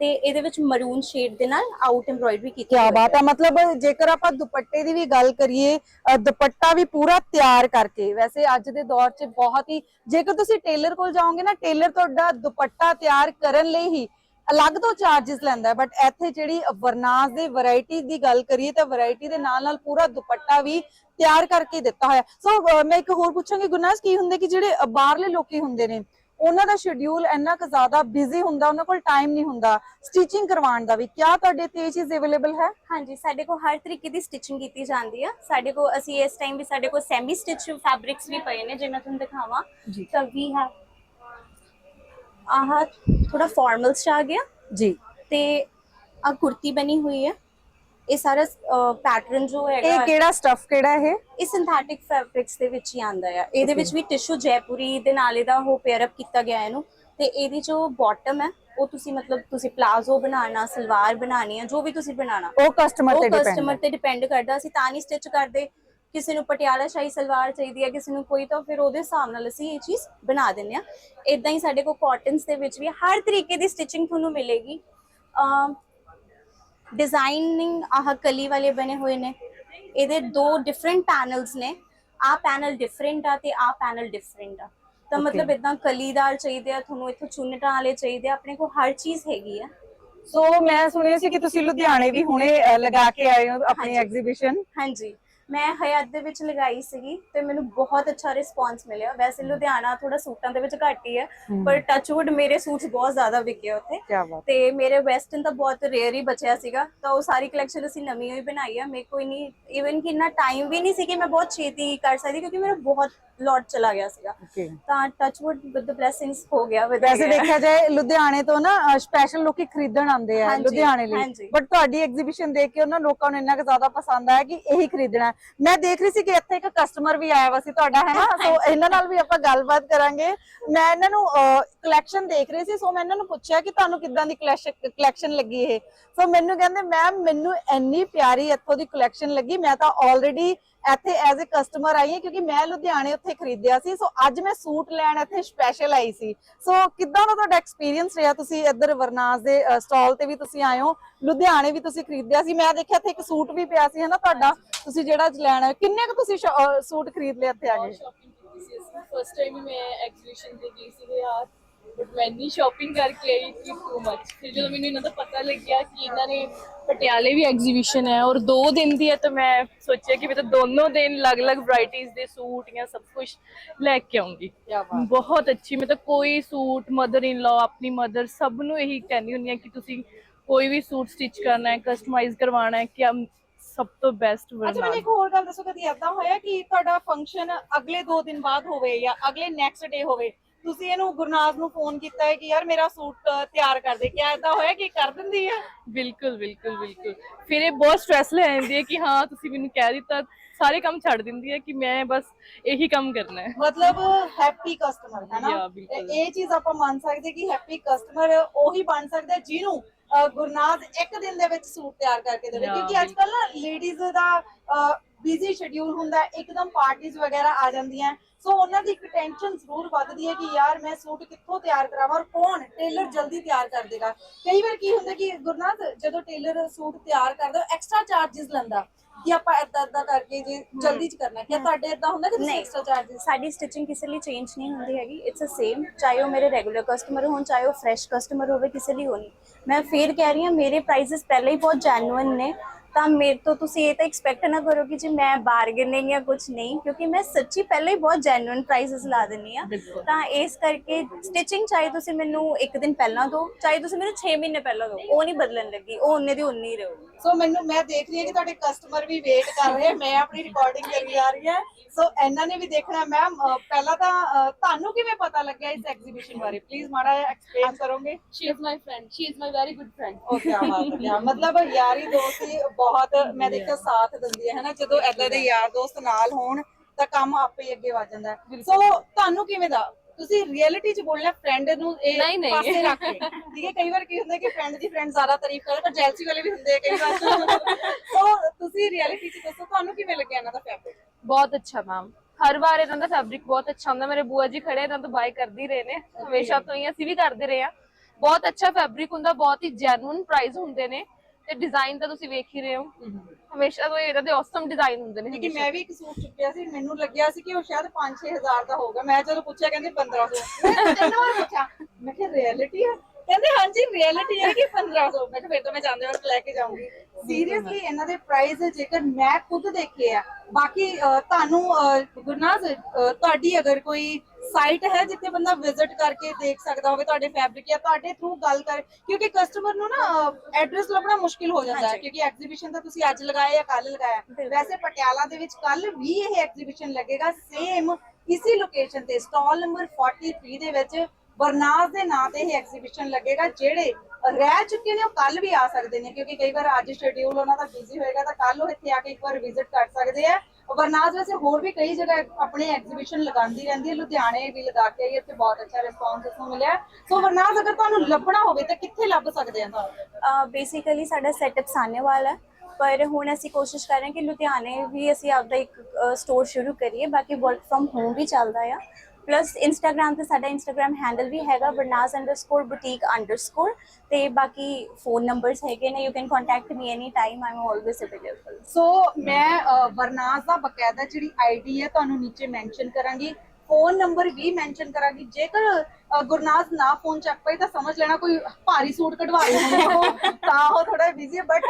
ਤੇ ਇਹਦੇ ਵਿੱਚ ਮਰੂਨ ਸ਼ੇਡ ਦੇ ਨਾਲ ਆਊਟ ਐਮਬ੍ਰੋਇਡਰੀ ਕੀਤੀ ਕਿਆ ਹੋਈ ਬਾਤ ਹੈ ਮਤਲਬ ਜੇਕਰ ਆਪਾਂ ਦੁਪੱਟੇ ਦੀ ਵੀ ਗੱਲ ਕਰੀਏ ਅ, ਦੁਪੱਟਾ ਵੀ ਪੂਰਾ ਤਿਆਰ ਕਰਕੇ ਵੈਸੇ ਅੱਜ ਦੇ ਦੌਰ 'ਚ ਬਹੁਤ ਹੀ ਜੇਕਰ ਤੁਸੀਂ ਟੇਲਰ ਕੋਲ ਜਾਓਗੇ ਨਾ ਟੇਲਰ ਤੁਹਾਡਾ ਦੁਪੱਟਾ ਤਿਆਰ ਕਰਨ ਲਈ ਹੀ ਅਲੱਗ ਤੋਂ ਚਾਰजेस ਲੈਂਦਾ ਬਟ ਇੱਥੇ ਜਿਹੜੀ ਵਰਨਾਜ਼ ਦੀ ਵੈਰਾਈਟੀ ਦੀ ਗੱਲ ਕਰੀਏ ਤਾਂ ਵੈਰਾਈਟੀ ਦੇ ਨਾਲ ਨਾਲ ਪੂਰਾ ਦੁਪੱਟਾ ਵੀ ਤਿਆਰ ਕਰਕੇ ਦਿੱਤਾ ਹੋਇਆ ਸੋ ਮੈਂ ਇੱਕ ਹੋਰ ਪੁੱਛਾਂਗੀ ਗੁਰਨਾਜ਼ ਕੀ ਹੁੰਦੇ ਕਿ ਜਿਹੜੇ ਬਾਹਰਲੇ ਲੋਕੀ ਹੁੰਦੇ ਨੇ ਉਹਨਾਂ ਦਾ ਸ਼ਡਿਊਲ ਇੰਨਾ ਕੁ ਜ਼ਿਆਦਾ ਬਿਜ਼ੀ ਹੁੰਦਾ ਉਹਨਾਂ ਕੋਲ ਟਾਈਮ ਨਹੀਂ ਹੁੰਦਾ ਸਟਿਚਿੰਗ ਕਰਵਾਉਣ ਦਾ ਵੀ ਕਿਆ ਤੁਹਾਡੇ ਤੇ ਇਹ ਚੀਜ਼ ਅਵੇਲੇਬਲ ਹੈ? ਹਾਂਜੀ ਸਾਡੇ ਕੋਲ ਹਰ ਤਰੀਕੇ ਦੀ ਸਟਿਚਿੰਗ ਕੀਤੀ ਜਾਂਦੀ ਆ। ਸਾਡੇ ਕੋਲ ਅਸੀਂ ਇਸ ਟਾਈਮ ਵੀ ਸਾਡੇ ਕੋਲ ਸੈਮੀ ਸਟਿਚ ਫੈਬਰਿਕਸ ਵੀ ਪਏ ਨੇ ਜੇ ਮੈਂ ਤੁਹਾਨੂੰ ਦਿਖਾਵਾਂ। ਤਾਂ ਵੀ ਹੈ ਆਹ ਥੋੜਾ ਫਾਰਮਲਸ ਚ ਆ ਗਿਆ। ਜੀ। ਤੇ ਆ ਕੁਰਤੀ ਬਣੀ ਹੋਈ ਹੈ। ਇਹ ਸਾਰਾ ਪੈਟਰਨ ਜੋ ਇਹ ਹੈਗਾ ਕਿਹੜਾ ਸਟਫ ਕਿਹੜਾ ਇਹ? ਇਹ ਸਿੰਥੈਟਿਕ ਫੈਬਰਿਕਸ ਦੇ ਵਿੱਚ ਹੀ ਆਂਦਾ ਆ। ਇਹਦੇ ਵਿੱਚ ਵੀ ਟਿਸ਼ੂ ਜੈਪੁਰੀ ਦੇ ਨਾਲ ਇਹਦਾ ਉਹ ਪੇਅਰ ਅਪ ਕੀਤਾ ਗਿਆ ਇਹਨੂੰ। ਤੇ ਇਹਦੀ ਜੋ ਬਾਟਮ ਹੈ ਉਹ ਤੁਸੀਂ ਮਤਲਬ ਤੁਸੀਂ ਪਲਾਜ਼ੋ ਬਣਾਉਣਾ ਸਲਵਾਰ ਬਣਾਉਣੀ ਆ ਜੋ ਵੀ ਤੁਸੀਂ ਬਣਾਉਣਾ। ਉਹ ਕਸਟਮਰ ਉਹ ਤੇ ਡਿਪੈਂਡ ਕਸਟਮਰ ਤੇ ਡਿਪੈਂਡ ਕਰਦਾ। ਅਸੀਂ ਤਾਂ ਨਹੀਂ ਸਟਿਚ ਕਰਦੇ। ਕਿਸੇ ਨੂੰ ਪਟਿਆਲਾ ਸ਼ਾਹੀ ਸਲਵਾਰ ਚਾਹੀਦੀ ਹੈ ਕਿਸੇ ਨੂੰ ਕੋਈ ਤਾਂ ਫਿਰ ਉਹਦੇ ਹਿਸਾਬ ਨਾਲ ਅਸੀਂ ਇਹ ਚੀਜ਼ ਬਣਾ ਦਿੰਦੇ ਆ ਇਦਾਂ ਹੀ ਸਾਡੇ ਕੋਲ ਕਾਟਨਸ ਦੇ ਵਿੱਚ ਵੀ ਹਰ ਤਰੀਕੇ ਦੀ ਸਟਿਚਿੰਗ ਤੁਹਾਨੂੰ ਮਿਲੇਗੀ। ਡਿਜ਼ਾਈਨਿੰਗ ਆਹ ਕਲੀ ਵਾਲੇ ਬਣੇ ਹੋਏ ਨੇ। ਇਹਦੇ ਦੋ ਡਿਫਰੈਂਟ ਪੈਨਲਸ ਨੇ। ਆਹ ਪੈਨਲ ਡਿਫਰੈਂਟ ਆ ਤੇ ਆਹ ਪੈਨਲ ਡਿਫਰੈਂਟ ਆ। ਤਾਂ ਮਤਲਬ ਇਦਾਂ ਕਲੀਦਾਰ ਚਾਹੀਦੇ ਆ ਤੁਹਾਨੂੰ ਇੱਥੋਂ ਚੁੰਨਟਾਂ ਵਾਲੇ ਚਾਹੀਦੇ ਆ ਆਪਣੇ ਕੋਲ ਹਰ ਚੀਜ਼ ਹੈਗੀ ਆ। ਸੋ ਮੈਂ ਸੁਣਿਆ ਸੀ ਕਿ ਤੁਸੀਂ ਲੁਧਿਆਣੇ ਵੀ ਹੁਣੇ ਲਗਾ ਕੇ ਆਏ ਹੋ ਆਪਣੀ। ਐਗਜ਼ੀਬਿਸ਼ਨ ਹਾਂਜੀ। ਮੈਂ ਹਯਾਤ ਦੇ ਵਿੱਚ ਲਗਾਈ ਸੀਗੀ ਤੇ ਮੈਨੂੰ ਬਹੁਤ ਅੱਛਾ ਰਿਸਪਾਂਸ ਮਿਲਿਆ। ਵੈਸੇ ਲੁਧਿਆਣਾ ਥੋੜਾ ਸੂਟਾਂ ਦੇ ਵਿੱਚ ਘੱਟ ਹੀ ਹੈ ਪਰ ਟੱਚਵੁੱਡ ਮੇਰੇ ਸੂਟਸ ਬਹੁਤ ਜ਼ਿਆਦਾ ਵਿਕੇ ਉੱਥੇ। ਬਾਤ। ਤੇ ਮੇਰੇ ਵੈਸਟਰਨ ਤਾਂ ਬਹੁਤ ਰੇਅਰ ਹੀ ਬਚਿਆ ਸੀਗਾ ਤਾਂ ਉਹ ਸਾਰੀ ਕਲੈਕਸ਼ਨ ਅਸੀਂ ਨਵੀਂ ਹੀ ਬਣਾਈ ਆ। ਮੇਰੇ ਕੋਈ ਨਹੀਂ ਇਵਨ ਕਿ ਇੰਨਾ ਟਾਈਮ ਵੀ ਨਹੀਂ ਸੀ ਕਿ ਮੈਂ ਬਹੁਤ ਛੇਤੀ ਕਰ ਸਕਦੀ ਕਿਉਂਕਿ ਮੇਰਾ ਬਹੁਤ ਲੋਟ ਚਲਾ ਗਿਆ ਸੀਗਾ। ਓਕੇ ਤਾਂ ਟੱਚਵੁੱਡ ਵਿਦ ਦ ਬਲੇਸਿੰਗਸ ਹੋ ਗਿਆ with ਵੈਸੇ। ਦੇਖਿਆ ਜਾਏ ਲੁਧਿਆਣੇ ਤੋਂ ਨਾ ਸਪੈਸ਼ਲ ਲੋਕੀ ਖਰੀਦਣ ਆਉਂਦੇ ਆ ਹਾਂਜੀ, ਲੁਧਿਆਣੇ ਲਈ। ਹਾਂਜੀ। ਬਟ ਤੁਹਾਡੀ ਐਗਜ਼ੀਬਿਸ਼ਨ ਦੇਖ ਕੇ ਉਹਨਾਂ ਲੋਕਾਂ ਨੂੰ ਇੰਨਾ ਕੁ ਜ਼ਿਆਦਾ ਪਸੰਦ ਆਇਆ ਕਿ ਇਹੀ ਖਰੀਦਣਾ ਹੈ। ਮੈਂ ਦੇਖ ਰਹੀ ਸੀ ਕਿ ਇੱਥੇ ਇੱਕ ਕਸਟਮਰ ਵੀ ਆਇਆ ਵਾ ਸੀ ਤੁਹਾਡਾ, ਹੈ ਨਾ? ਸੋ ਇਹਨਾਂ ਨਾਲ ਵੀ ਆਪਾਂ ਗੱਲਬਾਤ ਕਰਾਂਗੇ। ਮੈਂ ਇਹਨਾਂ ਨੂੰ ਕਲੈਕਸ਼ਨ ਦੇਖ ਰਹੀ ਸੀ ਸੋ ਮੈਂ ਇਹਨਾਂ ਨੂੰ ਪੁੱਛਿਆ ਕਿ ਤੁਹਾਨੂੰ ਕਿੱਦਾਂ ਦੀ ਕਲੈਕਸ਼ਨ ਲੱਗੀ ਇਹ? ਸੋ ਮੈਨੂੰ ਕਹਿੰਦੇ ਮੈਮ ਮੈਨੂੰ ਇੰਨੀ ਪਿਆਰੀ ਇੱਥੋਂ ਦੀ ਕਲੈਕਸ਼ਨ ਲੱਗੀ। ਮੈਂ ਤਾਂ ਆਲਰੇਡੀ ਇੱਥੇ ਐਜ਼ ਅ ਕਸਟਮਰ ਆਈ ਹਾਂ, ਕਿਉਂਕਿ ਮੈਂ ਲੁਧਿਆਣੇ ਉੱਥੇ ਖਰੀਦਿਆ ਸੀ। ਸੋ ਅੱਜ ਮੈਂ ਸੂਟ ਲੈਣ ਇੱਥੇ ਸਪੈਸ਼ਲ ਆਈ ਸੀ। ਸੋ ਕਿੱਦਾਂ ਦਾ ਤੁਹਾਡਾ ਐਕਸਪੀਰੀਅੰਸ ਰਿਹਾ ਤੁਸੀਂ ਇੱਧਰ ਵਰਨਾਸ ਦੇ ਸਟਾਲ ਤੇ ਵੀ ਤੁਸੀਂ ਆਏ ਹੋ? ਲੁਧਿਆਣੇ ਵੀ ਤੁਸੀਂ ਖਰੀਦਿਆ ਸੀ। ਮੈਂ ਦੇਖਿਆ ਇੱਥੇ ਇੱਕ ਸੂਟ ਵੀ ਪਿਆ ਸੀ, ਹਨਾ ਤੁਹਾਡਾ? ਤੁਸੀਂ ਜਿਹੜਾ ਅੱਜ ਲੈਣ ਆਏ ਹੋ। ਕਿੰਨੇ ਕੁ ਤੁਸੀਂ ਸੂਟ ਖਰੀਦ ਲਿਆ ਇੱਥੇ ਆ ਕੇ? ਸ਼ਾਪਿੰਗ ਕੀਤੀ ਸੀ ਫਸਟ ਟਾਈਮ ਹੀ ਮੈਂ ਐਗਜ਼ੀਬਿਸ਼ਨ ਤੇ ਗਈ ਸੀ ਯਾਰ ਬਟ ਮੈਂ ਇੰਨੀ ਸ਼ਾਪਿੰਗ ਕਰਕੇ ਆਈ ਕਿ ਟੂ ਮੱਚ ਫਿਰ ਜਦੋਂ ਮੈਨੂੰ ਇਹਨਾਂ ਦਾ ਪਤਾ ਲੱਗਿਆ ਕਿ ਇਹਨਾਂ ਨੇ ਪਟਿਆਲੇ ਵੀ ਐਗਜ਼ੀਬਿਸ਼ਨ ਹੈ ਔਰ ਦੋ ਦਿਨ ਦੀ ਹੈ ਤਾਂ ਮੈਂ ਸੋਚਿਆ ਕਿ ਮੈਂ ਤਾਂ ਦੋਨੋਂ ਦਿਨ ਅਲੱਗ-ਅਲੱਗ ਵੈਰਾਈਟੀਆਂ ਦੇ ਸੂਟ ਜਾਂ ਸਭ ਕੁਝ ਲੈ ਕੇ ਆਉਂਗੀ। ਬਹੁਤ ਅੱਛੀ ਮੈਂ ਤਾਂ ਕੋਈ ਸੂਟ ਮਦਰ ਇਨ ਲਾ ਆਪਣੀ ਮਦਰ ਸਭ ਨੂੰ ਇਹੀ ਕਹਿੰਦੀ ਹੁੰਦੀ ਹਾਂ ਕਿ ਤੁਸੀਂ ਕੋਈ ਵੀ ਸੂਟ ਸਟਿਚ ਕਰਨਾ ਹੈ ਕਸਟਮਾਈਜ਼ ਕਰਵਾਉਣਾ ਹੈ ਕਿ ਹਮ ਸਭ ਤੋਂ ਬੈਸਟ ਅੱਛਾ ਮੈਨੂੰ ਇੱਕ ਹੋਰ ਗੱਲ ਦੱਸੋ ਕਦੀ ਏਦਾਂ ਹੋਇਆ ਕਿ ਤੁਹਾਡਾ ਫੰਕਸ਼ਨ ਅਗਲੇ 2 ਦਿਨ ਬਾਅਦ ਹੋਵੇ ਜਾਂ ਅਗਲੇ ਨੈਕਸਟ ਡੇ ਹੋਵੇ? ਤੁਸੀਂ ਇਹਨੂੰ ਗੁਰਨਾਜ਼ ਨੂੰ ਫੋਨ ਕੀਤਾ ਹੈ ਕਿ ਯਾਰ ਮੇਰਾ ਸੂਟ ਤਿਆਰ ਕਰ ਦੇ। ਕਿਆ ਏਦਾਂ ਹੋਇਆ ਕਿ ਕਰ ਦਿੰਦੀ ਹੈ ਬਿਲਕੁਲ ਬਿਲਕੁਲ ਬਿਲਕੁਲ। ਫਿਰ ਇਹ ਬਹੁਤ ਸਟ੍ਰੈਸ ਲੈ ਜਾਂਦੀ ਹੈ ਕਿ ਹਾਂ ਤੁਸੀਂ ਮੈਨੂੰ ਕਹਿ ਦਿੱਤਾ। ਸਾਰੇ ਕੰਮ ਛੱਡ ਦਿੰਦੀ ਹੈ ਕਿ ਮੈਂ ਬਸ ਇਹੀ ਕੰਮ ਕਰਨਾ ਹੈ। ਮਤਲਬ ਹੈਪੀ ਕਸਟਮਰ ਹੈ ਨਾ। ਇਹ ਚੀਜ਼ ਆਪਾਂ ਮੰਨ ਸਕਦੇ ਕਿ ਹੈਪੀ ਕਸਟਮਰ ਉਹੀ ਬਣ ਸਕਦਾ ਜਿਹਨੂੰ ਗੁਰਨਾਜ਼ ਇੱਕ ਦਿਨ ਦੇ ਵਿੱਚ ਸੂਟ ਤਿਆਰ ਕਰਕੇ ਦੇਵੇ। ਕਿਉਂਕਿ ਅੱਜ ਕੱਲ ਨਾ ਲੇਡੀਜ਼ ਦਾ ਬਿਜ਼ੀ ਸ਼ਡਿਊਲ ਹੁੰਦਾ ਇੱਕਦਮ ਪਾਰਟੀਆਂ ਵਗੈਰਾ ਆ ਜਾਂਦੀਆਂ ਸੋ ਉਹਨਾਂ ਦੀ ਇੱਕ ਟੈਨਸ਼ਨ ਜ਼ਰੂਰ ਵੱਧਦੀ ਹੈ ਕਿ ਯਾਰ ਮੈਂ ਸੂਟ ਕਿੱਥੋਂ ਤਿਆਰ ਕਰਾਵਾਂ ਔਰ ਕੌਣ ਟੇਲਰ ਜਲਦੀ ਤਿਆਰ ਕਰ ਦੇਗਾ। ਕਈ ਵਾਰ ਕੀ ਹੁੰਦਾ ਕਿ ਗੁਰਨਾਥ ਜਦੋਂ ਟੇਲਰ ਸੂਟ ਤਿਆਰ ਕਰਦਾ ਐਕਸਟਰਾ ਚਾਰजेस ਲੈਂਦਾ ਕਿ ਆਪਾਂ ਇਦਾਂ ਇਦਾਂ ਕਰਕੇ ਜੇ ਜਲਦੀ ਚ ਕਰਨਾ ਕਿ ਤੁਹਾਡੇ ਇਦਾਂ ਹੁੰਦਾ ਕਿ ਤੁਸੀਂ ਐਕਸਟਰਾ ਚਾਰजेस ਸਾਡੀ ਸਟਿਚਿੰਗ ਕਿਸੇ ਲਈ ਚੇਂਜ ਨਹੀਂ ਹੁੰਦੀ ਹੈਗੀ। ਇਟਸ ਅ ਸੇਮ ਚਾਹੇ ਉਹ ਮੇਰੇ ਰੈਗੂਲਰ ਕਸਟਮਰ ਹੋਣ ਚਾਹੇ ਉਹ ਫਰੈਸ਼ ਕਸਟਮਰ ਹੋਵੇ ਕਿਸੇ ਲਈ ਹੋਣੀ। ਮੈਂ ਫੇਰ ਕਹਿ ਰਹੀ ਹਾਂ ਮੇਰੇ ਪ੍ਰਾਈਸਸ ਪਹਿਲਾਂ ਹੀ ਬਹੁਤ ਜੈਨੂਇਨ ਨੇ। ਤਾਂ ਮੇਰੇ ਤੋਂ ਤੁਸੀਂ ਇਹ ਤਾਂ ਐਕਸਪੈਕਟ ਨਾ ਕਰੋ ਕਿ ਜੀ ਮੈਂ ਬਾਰਗੇਨਿੰਗ ਜਾਂ ਕੁਝ ਨਹੀਂ ਕਿਉਂਕਿ ਮੈਂ ਸੱਚੀ ਪਹਿਲਾਂ ਹੀ ਬਹੁਤ ਜੈਨੂਇਨ ਪ੍ਰਾਈਸਸ ਲਾ ਦਿੰਨੀ ਆ ਤਾਂ ਇਸ ਕਰਕੇ ਸਟਿਚਿੰਗ ਚਾਹੇ ਤੁਸੀਂ ਮੈਨੂੰ ਇੱਕ ਦਿਨ ਪਹਿਲਾਂ ਦਿਓ ਚਾਹੇ ਤੁਸੀਂ ਮੈਨੂੰ 6 ਮਹੀਨੇ ਪਹਿਲਾਂ ਦਿਓ ਉਹ ਨਹੀਂ ਬਦਲਣ ਲੱਗੀ ਉਹ ਉਹਨੇ ਦੀ ਉਨੀ ਹੀ ਰਹੂਗੀ। ਸੋ ਮੈਨੂੰ ਮੈਂ ਦੇਖ ਰਹੀ ਹਾਂ ਕਿ ਤੁਹਾਡੇ ਕਸਟਮਰ ਵੀ ਵੇਟ ਕਰ ਰਹੇ ਆ ਮੈਂ ਆਪਣੀ ਰਿਕਾਰਡਿੰਗ ਕਰੀ ਜਾ ਰਹੀ ਹਾਂ। ਸੋ ਇਹਨਾਂ ਨੇ ਵੀ ਦੇਖਣਾ ਮੈਮ ਪਹਿਲਾਂ ਤਾਂ ਤੁਹਾਨੂੰ ਕਿਵੇਂ ਪਤਾ ਲੱਗਿਆ ਇਸ ਐਗਜ਼ੀਬਿਸ਼ਨ ਬਾਰੇ? ਪਲੀਜ਼ ਮਾੜਾ ਜਿਹਾ ਐਕਸਪਲੇਨ ਕਰੋਗੇ। She is my friend she is my very good friend ਉਹ ਕੀ ਬਾਤ ਹੈ। ਕਿਆ ਮਤਲਬ ਯਾਰੀ ਦੋਸਤੀ ਬਹੁਤ ਮੈਂ ਦੇਖਿਆ ਸਾਥ ਦਿੰਦੀ ਹੈ ਹਨਾ? ਜਦੋਂ ਏਦਾਂ ਦੇ ਯਾਰ ਦੋਸਤ ਨਾਲ ਹੋਣ ਤਾਂ ਕੰਮ ਆਪੇ ਹੀ ਅੱਗੇ ਵਧ ਜਾਂਦਾ ਹੈ। ਸੋ ਤੁਹਾਨੂੰ ਕਿਵੇਂ ਦਾ? ਤੁਸੀਂ ਰਿਐਲਿਟੀ ਚ ਬੋਲਣਾ ਫਰੈਂਡ ਨੂੰ ਇਹ ਨਹੀਂ। ਪਾਸੇ ਰੱਖ ਕੇ। ਠੀਕ ਹੈ ਕਈ ਵਾਰ ਕੀ ਹੁੰਦਾ ਕਿ ਫਰੈਂਡ ਦੀ ਫਰੈਂਡ ਜ਼ਿਆਦਾ ਤਾਰੀਫ ਕਰੇ ਪਰ ਜੈਲਸੀ ਵਾਲੇ ਵੀ ਹੁੰਦੇ ਆ ਕਈ ਵਾਰ। ਸੋ ਤੁਸੀਂ ਰਿਐਲਿਟੀ ਚ ਦੱਸੋ ਤੁਹਾਨੂੰ ਕਿਵੇਂ ਲੱਗਿਆ ਇਹਨਾਂ ਦਾ ਫੈਬਰਿਕ ਬਹੁਤ ਅੱਛਾ ਮੈਮ ਹਰ ਵਾਰ ਇਹਨਾਂ ਦਾ ਫੈਬਰਿਕ ਬਹੁਤ ਅੱਛਾ ਹੁੰਦਾ। ਮੇਰੇ ਬੂਆ ਜੀ ਖੜੇ ਇਹਨਾਂ ਤੋਂ ਬਾਈ ਕਰਦੀ ਰਹੇ ਨੇ। ਹਮੇਸ਼ਾ ਤੋਂ ਹੀ ਅਸੀਂ ਵੀ ਕਰਦੇ ਰਹੇ ਆ ਬਹੁਤ ਅੱਛਾ ਫੈਬਰਿਕ ਹੁੰਦਾ ਬਹੁਤ ਹੀ ਜੈਨੂਇਨ ਪ੍ਰਾਈਸ ਹੁੰਦੇ ਨੇ। ਤੇ ਡਿਜ਼ਾਈਨ ਤਾਂ ਤੁਸੀਂ ਵੇਖ ਹੀ ਰਹੇ ਹੋ। ਹਮੇਸ਼ਾ ਤੋਂ ਇਹਨਾਂ ਦੇ ਔਸਮ ਡਿਜ਼ਾਈਨ ਹੁੰਦੇ ਨੇ ਕਿਉਂਕਿ ਹਮੇਸ਼ਾ। ਮੈਂ ਵੀ ਇੱਕ ਸੂਟ ਚੁੱਕਿਆ ਸੀ ਮੈਨੂੰ ਲੱਗਿਆ ਸੀ ਕਿ ਉਹ ਸ਼ਾਇਦ 5-6000 ਦਾ ਹੋਊਗਾ। ਮੈਂ ਜਦੋਂ ਪੁੱਛਿਆ ਕਹਿੰਦੇ 1500 ਮੈਂ ਤਿੰਨ ਵਾਰ ਪੁੱਛਿਆ ਮੈਂ ਕਿਹਾ ਰਿਐਲਿਟੀ ਹੈ ਕਹਿੰਦੇ ਹਾਂਜੀ ਰਿਐਲਿਟੀ ਹੈ ਕਿ 1500 ਮੈਂ ਕਿਹਾ ਫਿਰ ਤਾਂ ਮੈਂ ਜਾਂਦੇ ਵਕਤ ਲੈ ਕੇ ਜਾਊਂਗੀ। ਸੀਰੀਅਸਲੀ ਇਹਨਾਂ ਦੇ ਪ੍ਰਾਈਸ ਜੇਕਰ ਮੈਂ ਖੁਦ ਦੇਖੇ ਆ ਬਾਕੀ ਅਹ, ਤੁਹਾਨੂੰ ਗੁਰਨਾਜ਼ ਤੁਹਾਡੀ ਅਗਰ ਕੋਈ ਸਾਈਟ ਹੈ ਜਿੱਥੇ ਬੰਦਾ ਵਿਜ਼ਿਟ ਕਰਕੇ ਦੇਖ ਸਕਦਾ ਹੋਵੇ ਤੁਹਾਡੇ ਫੈਬਰਿਕ ਜਾਂ ਤੁਹਾਡੇ ਥਰੂ ਗੱਲ ਕਰ ਕਿਉਂਕਿ ਕਸਟਮਰ ਨੂੰ ਨਾ ਐਡਰੈਸ ਲੱਭਣਾ ਮੁਸ਼ਕਿਲ ਹੋ ਜਾਂਦਾ ਹੈ। ਕਿਉਂਕਿ ਐਗਜ਼ੀਬਿਸ਼ਨ ਤਾਂ ਤੁਸੀਂ ਅੱਜ ਲਗਾਇਆ ਜਾਂ ਕੱਲ ਲਗਾਇਆ ਵੈਸੇ ਪਟਿਆਲਾ ਦੇ ਵਿੱਚ ਕੱਲ ਵੀ ਇਹ ਐਗਜ਼ੀਬਿਸ਼ਨ ਲੱਗੇਗਾ ਸੇਮ ਇਸੇ ਲੋਕੇਸ਼ਨ ਤੇ ਸਟਾਲ ਨੰਬਰ 43 ਦੇ ਵਿੱਚ ਬਰਨਾਸ ਦੇ ਨਾਂ ਤੇ ਇਹ ਐਗਜ਼ੀਬਿਸ਼ਨ ਲੱਗੇਗਾ ਜਿਹੜੇ ਰਹਿ ਚੁੱਕੇ ਨੇ ਉਹ ਕੱਲ ਵੀ ਆ ਸਕਦੇ ਨੇ ਕਿਉਂਕਿ ਕਈ ਵਾਰ ਅੱਜ ਸ਼ਡਿਊਲ ਉਹਨਾਂ ਦਾ ਬਿਜ਼ੀ ਹੋਏਗਾ ਤਾਂ ਕੱਲ ਉਹ ਇੱਥੇ ਆ ਕੇ ਇੱਕ ਵਾਰ ਵਿਜ਼ਿਟ ਕਰ ਸਕਦੇ ਆ। ਵਰਨਾਜ਼ ਵੈਸੇ ਹੋਰ ਵੀ ਕਈ ਜਗ੍ਹਾ ਆਪਣੇ ਐਗਜ਼ੀਬਿਸ਼ਨ ਲਗਾਉਂਦੀ ਰਹਿੰਦੀ ਹੈ, ਲੁਧਿਆਣੇ ਵੀ ਲਗਾ ਕੇ ਆਈ ਇੱਥੇ ਬਹੁਤ ਅੱਛਾ ਰਿਸਪੌਂਸ ਉਸਨੂੰ ਮਿਲਿਆ ਸੋ ਵਰਨਾਜ਼ ਅਗਰ ਤੁਹਾਨੂੰ ਲੱਭਣਾ ਹੋਵੇ ਤਾਂ ਕਿੱਥੇ ਲੱਭ ਸਕਦੇ ਆ ਤੁਹਾਨੂੰ? ਬੇਸਿਕਲੀ ਸਾਡਾ ਸੈਟਅਪ ਸਾਨੇਵਾਲ ਹੈ, ਪਰ ਹੁਣ ਅਸੀਂ ਕੋਸ਼ਿਸ਼ ਕਰ ਰਹੇ ਹਾਂ ਕਿ ਲੁਧਿਆਣੇ ਵੀ ਅਸੀਂ ਆਪਦਾ ਇੱਕ ਸਟੋਰ ਸ਼ੁਰੂ ਕਰੀਏ, ਬਾਕੀ ਵਰਕ ਫਰਮ ਹੋਮ ਵੀ ਚੱਲਦਾ ਆ। ਪਲੱਸ ਇੰਸਟਾਗ੍ਰam ਤੇ ਸਾਡਾ ਇੰਸਟਾਗ੍ਰam ਹੈਂਡਲ ਵੀ ਹੈਗਾ barnaz_boutique_ ਤੇ ਬਾਕੀ ਫੋਨ ਨੰਬਰਸ ਹੈਗੇ ਨੇ you can contact me any time I always available so ਮੈਂ ਅ, ਦਾ ਬਕਾਇਦਾ ਜਿਹੜੀ ਆਈਡੀ ਹੈ ਤੁਹਾਨੂੰ ਨੀਚੇ ਮੈਂਸ਼ਨ ਕਰਾਂਗੀ। ਫੋਨ ਨੰਬਰ ਵੀ ਮੈਂਸ਼ਨ ਕਰਾਂਗੀ। ਜੇਕਰ ਗੁਰਨਾਜ਼ ਨਾ ਫੋਨ ਚੱਕ ਪਈ ਤਾਂ ਸਮਝ ਲੈਣਾ ਕੋਈ ਭਾਰੀ ਸੂਟ ਕਢਵਾ ਰਹੇ ਹੋ ਤਾਂ ਉਹ ਥੋੜਾ ਬਿਜ਼ੀ ਹੈ। ਬਟ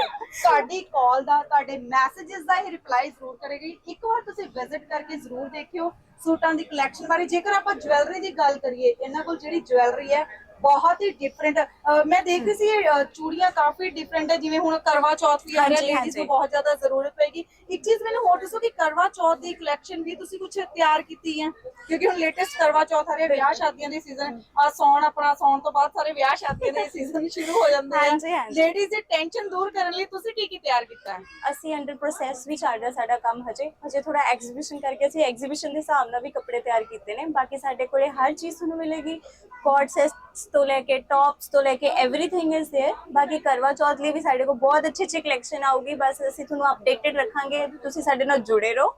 ਤੁਹਾਡੀ ਕਾਲ ਦਾ ਤੁਹਾਡੇ ਮੈਸੇजेस ਦਾ ਹੀ ਰਿਪਲਾਈ ਜ਼ਰੂਰ ਕਰੇਗੀ। ਇੱਕ ਵਾਰ ਤੁਸੀਂ ਵਿਜ਼ਿਟ ਕਰਕੇ ਜ਼ਰੂਰ ਦੇਖਿਓ। ਸੂਟਾਂ ਦੀ ਕਲੈਕਸ਼ਨ ਬਾਰੇ ਜੇਕਰ ਆਪਾਂ ਜਵੈਲਰੀ ਦੀ ਗੱਲ ਕਰੀਏ, ਇਹਨਾਂ ਕੋਲ ਜਿਹੜੀ ਜਵੈਲਰੀ ਹੈ ਬਹੁਤ ਹੀ ਡਿਫਰੈਂਟ ਮੈਂ ਦੇਖ ਰਹੀ ਸੀ ਇਹ, ਚੂੜੀਆਂ ਕਾਫੀ ਡਿਫਰੈਂਟ ਹੈ ਜਿਵੇਂ ਹੁਣ ਕਰਵਾ ਚੌਥ ਵੀ ਆ ਰਿਹਾ ਹਾਂਜੀ, ਲੇਡੀਜ਼ ਨੂੰ ਹਾਂਜੀ। ਬਹੁਤ ਜ਼ਿਆਦਾ ਜ਼ਰੂਰਤ ਪਏਗੀ। ਇੱਕ ਚੀਜ਼ ਮੈਨੂੰ ਹੋਰ ਦੱਸੋ ਕਿ ਕਰਵਾ ਚੌਥ ਦੀ ਕਲੈਕਸ਼ਨ ਵੀ ਤੁਸੀਂ ਕੁਝ ਤਿਆਰ ਕੀਤੀ ਹੈ? ਕਿਉਂਕਿ ਹੁਣ ਲੇਟੈਸਟ ਕਰਵਾ ਚੌਥ ਆ ਰਿਹਾ ਵਿਆਹ ਸ਼ਾਦੀਆਂ ਦੇ ਸੀਜ਼ਨ ਆ ਸੌਣ ਆਪਣਾ ਸੌਣ ਤੋਂ ਬਾਅਦ ਸਾਰੇ ਵਿਆਹ ਸ਼ਾਦੀਆਂ ਦੇ ਸੀਜ਼ਨ ਸ਼ੁਰੂ ਹੋ ਜਾਂਦੇ ਹਾਂਜੀ, ਆ। ਹਾਂਜੀ। ਲੇਡੀਜ਼ ਦੀ ਟੈਨਸ਼ਨ ਦੂਰ ਕਰਨ ਲਈ ਤੁਸੀਂ ਕੀ ਕੀ ਤਿਆਰ ਕੀਤਾ ਹੈ? ਅਸੀਂ ਅੰਡਰ ਪ੍ਰੋਸੈਸ ਵੀ ਚੱਲ ਰਿਹਾ ਸਾਡਾ ਕੰਮ ਹਜੇ। ਹਜੇ ਥੋੜਾ ਐਗਜ਼ੀਬਿਸ਼ਨ ਕਰਕੇ ਅਸੀਂ ਐਗਜ਼ੀਬਿਸ਼ਨ ਦੇ ਹਿਸਾਬ ਨਾਲ ਵੀ ਕੱਪੜੇ ਤਿਆਰ ਕੀਤੇ ਨੇ। ਬਾਕੀ ਸਾਡੇ ਕੋਲੇ ਹਰ ਚੀਜ਼ ਤੁਹਾਨੂੰ ਮਿਲੇਗੀ। ਕੋਟ टॉप्स तो लेके टॉप्स तो लेके एवरीथिंग इज देयर बाकी ਕਰਵਾ ਚੌਥ ਲਈ ਵੀ ਸਾਡੇ ਕੋਲ ਬਹੁਤ ਅੱਛੀ ਅੱਛੀ ਕਲੈਕਸ਼ਨ ਆਊਗੀ। ਬਸ ਅਸੀਂ ਤੁਹਾਨੂੰ ਅਪਡੇਟਡ ਰੱਖਾਂਗੇ। ਤੁਸੀਂ ਸਾਡੇ ਨਾਲ ਜੁੜੇ ਰਹੋ।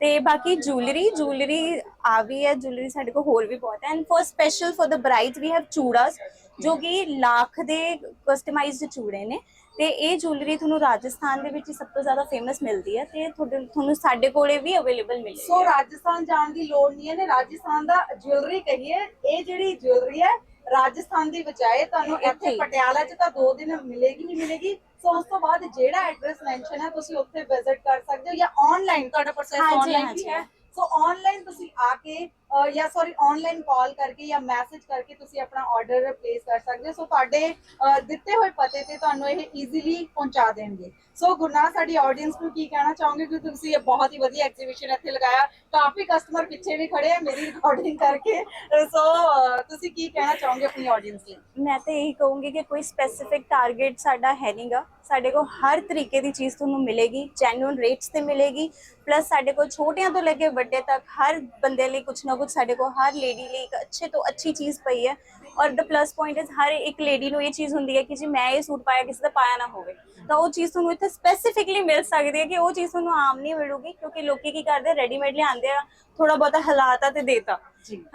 ਤੇ ਬਾਕੀ ਜੁਐਲਰੀ ਜੁਐਲਰੀ ਆ ਵੀ ਹੈ। ਜੁਐਲਰੀ ਸਾਡੇ ਕੋਲ ਹੋਰ ਵੀ ਬਹੁਤ ਹੈ। And for special for the bride we have ਚੂੜਾਸ ਜੋ ਕਿ ਲੱਖ ਦੇ ਕਸਟਮਾਈਜ਼ਡ ਚੂੜੇ ਨੇ। ਤੇ ਇਹ ਜੁਐਲਰੀ ਤੁਹਾਨੂੰ ਰਾਜਸਥਾਨ ਦੇ ਵਿੱਚ ਸਭ ਤੋਂ ਜ਼ਿਆਦਾ ਫੇਮਸ ਮਿਲਦੀ ਹੈ। ਤੇ ਤੁਹਾਨੂੰ ਸਾਡੇ ਕੋਲੇ ਵੀ ਅਵੇਲੇਬਲ ਮਿਲੇਗੀ। ਸੋ ਰਾਜਸਥਾਨ ਜਾਣ ਦੀ ਲੋੜ ਨਹੀਂ ਹੈ। ਨੇ ਰਾਜਸਥਾਨ ਦਾ ਜੁਐਲਰੀ ਕਹੀਏ ਇਹ ਜਿਹੜੀ ਜੁਐਲਰੀ ਹੈ ਰਾਜਸਥਾਨ ਦੀ ਬਜਾਏ ਤੁਹਾਨੂੰ ਇੱਥੇ। ਪਟਿਆਲਾ 'ਚ ਤਾਂ ਦੋ ਦਿਨ ਮਿਲੇਗੀ ਹੀ ਮਿਲੇਗੀ ਸੋ ਉਸ ਤੋਂ ਬਾਅਦ ਜਿਹੜਾ ਐਡਰੈਸ ਮੈਂਸ਼ਨ ਹੈ ਤੁਸੀਂ ਉੱਥੇ ਵਿਜ਼ਿਟ ਕਰ ਸਕਦੇ ਹੋ ਜਾਂ ਆਨਲਾਈਨ ਤੁਹਾਡਾ ਪ੍ਰੋਸੈਸ ਆਨਲਾਈਨ। ਹੈ ਸੋ ਆਨਲਾਈਨ ਤੁਸੀਂ ਆ ਕੇ ਜਾਂ ਸੌਰੀ ਆਨਲਾਈਨ ਕਾਲ ਕਰਕੇ ਜਾਂ ਮੈਸੇਜ ਕਰਕੇ ਤੁਸੀਂ ਆਪਣਾ ਆਰਡਰ ਪਲੇਸ ਕਰ ਸਕਦੇ ਹੋ ਸੋ ਤੁਹਾਡੇ ਦਿੱਤੇ ਹੋਏ ਪਤੇ ਤੇ ਤੁਹਾਨੂੰ ਇਹ ਈਜ਼ੀਲੀ ਪਹੁੰਚਾ ਦੇਣਗੇ ਸੋ ਗੁਰਨਾਹ ਸਾਡੀ ਆਡੀਅנס ਨੂੰ ਕੀ ਕਹਿਣਾ ਚਾਹੋਗੇ ਕਿ ਤੁਸੀਂ ਇਹ ਬਹੁਤ ਹੀ ਵਧੀਆ ਐਗਜ਼ੀਬਿਸ਼ਨ ਇੱਥੇ ਲਗਾਇਆ ਕਾਫੀ ਕਸਟਮਰ ਪਿੱਛੇ ਵੀ ਖੜੇ ਆ ਮੇਰੀ ਰਿਕਾਰਡਿੰਗ ਕਰਕੇ ਸੋ ਤੁਸੀਂ ਕੀ ਕਹਿਣਾ ਚਾਹੋਗੇ ਆਪਣੀ ਆਡੀਅנס ਲਈ ਮੈਂ ਤੇ ਇਹੀ ਕਹੂੰਗੀ ਕਿ ਕੋਈ ਸਪੈਸਿਫਿਕ ਟਾਰਗੇਟ ਸਾਡਾ ਹੈ ਨਹੀਂਗਾ ਸਾਡੇ ਕੋਲ ਹਰ ਤਰੀਕੇ ਦੀ ਚੀਜ਼ ਤੁਹਾਨੂੰ ਮਿਲੇਗੀ ਜੈਨੂਨ ਰੇਟਸ ਤੇ ਮਿਲੇਗੀ ਪਲੱਸ ਸਾਡੇ ਕੋਲ ਛੋਟਿਆਂ ਤੋਂ ਲੈ ਕੇ ਵੱਡੇ ਤੱਕ ਹਰ ਬੰਦੇ ਲਈ ਕੁਝ ਨਾ ਕੁਝ ਸਾਡੇ ਕੋਲ ਹਰ ਲੇਡੀ ਲਈ ਇੱਕ ਅੱਛੇ ਤੋਂ ਅੱਛੀ ਚੀਜ਼ ਪਈ ਹੈ। ਔਰ ਦ ਪਲੱਸ ਪੁਆਇੰਟ ਇਜ਼ ਹਰ ਇੱਕ ਲੇਡੀ ਨੂੰ ਇਹ ਚੀਜ਼ ਹੁੰਦੀ ਹੈ ਕਿ ਜੀ ਮੈਂ ਇਹ ਸੂਟ ਪਾਇਆ, ਕਿਸੇ ਦਾ ਪਾਇਆ ਨਾ ਹੋਵੇ, ਤਾਂ ਉਹ ਚੀਜ਼ ਤੁਹਾਨੂੰ ਇੱਥੇ ਸਪੈਸੀਫਿਕਲੀ ਮਿਲ ਸਕਦੀ ਹੈ ਕਿ ਉਹ ਚੀਜ਼ ਤੁਹਾਨੂੰ ਆਮ ਨਹੀਂ ਮਿਲੂਗੀ, ਕਿਉਂਕਿ ਲੋਕੀ ਕੀ ਕਰਦੇ ਰੈਡੀਮੇਡ ਲਿਆਉਂਦੇ ਆ ਥੋੜਾ ਬਹੁਤਾ ਹਲਾਤਾ ਤੇ ਦੇਤਾ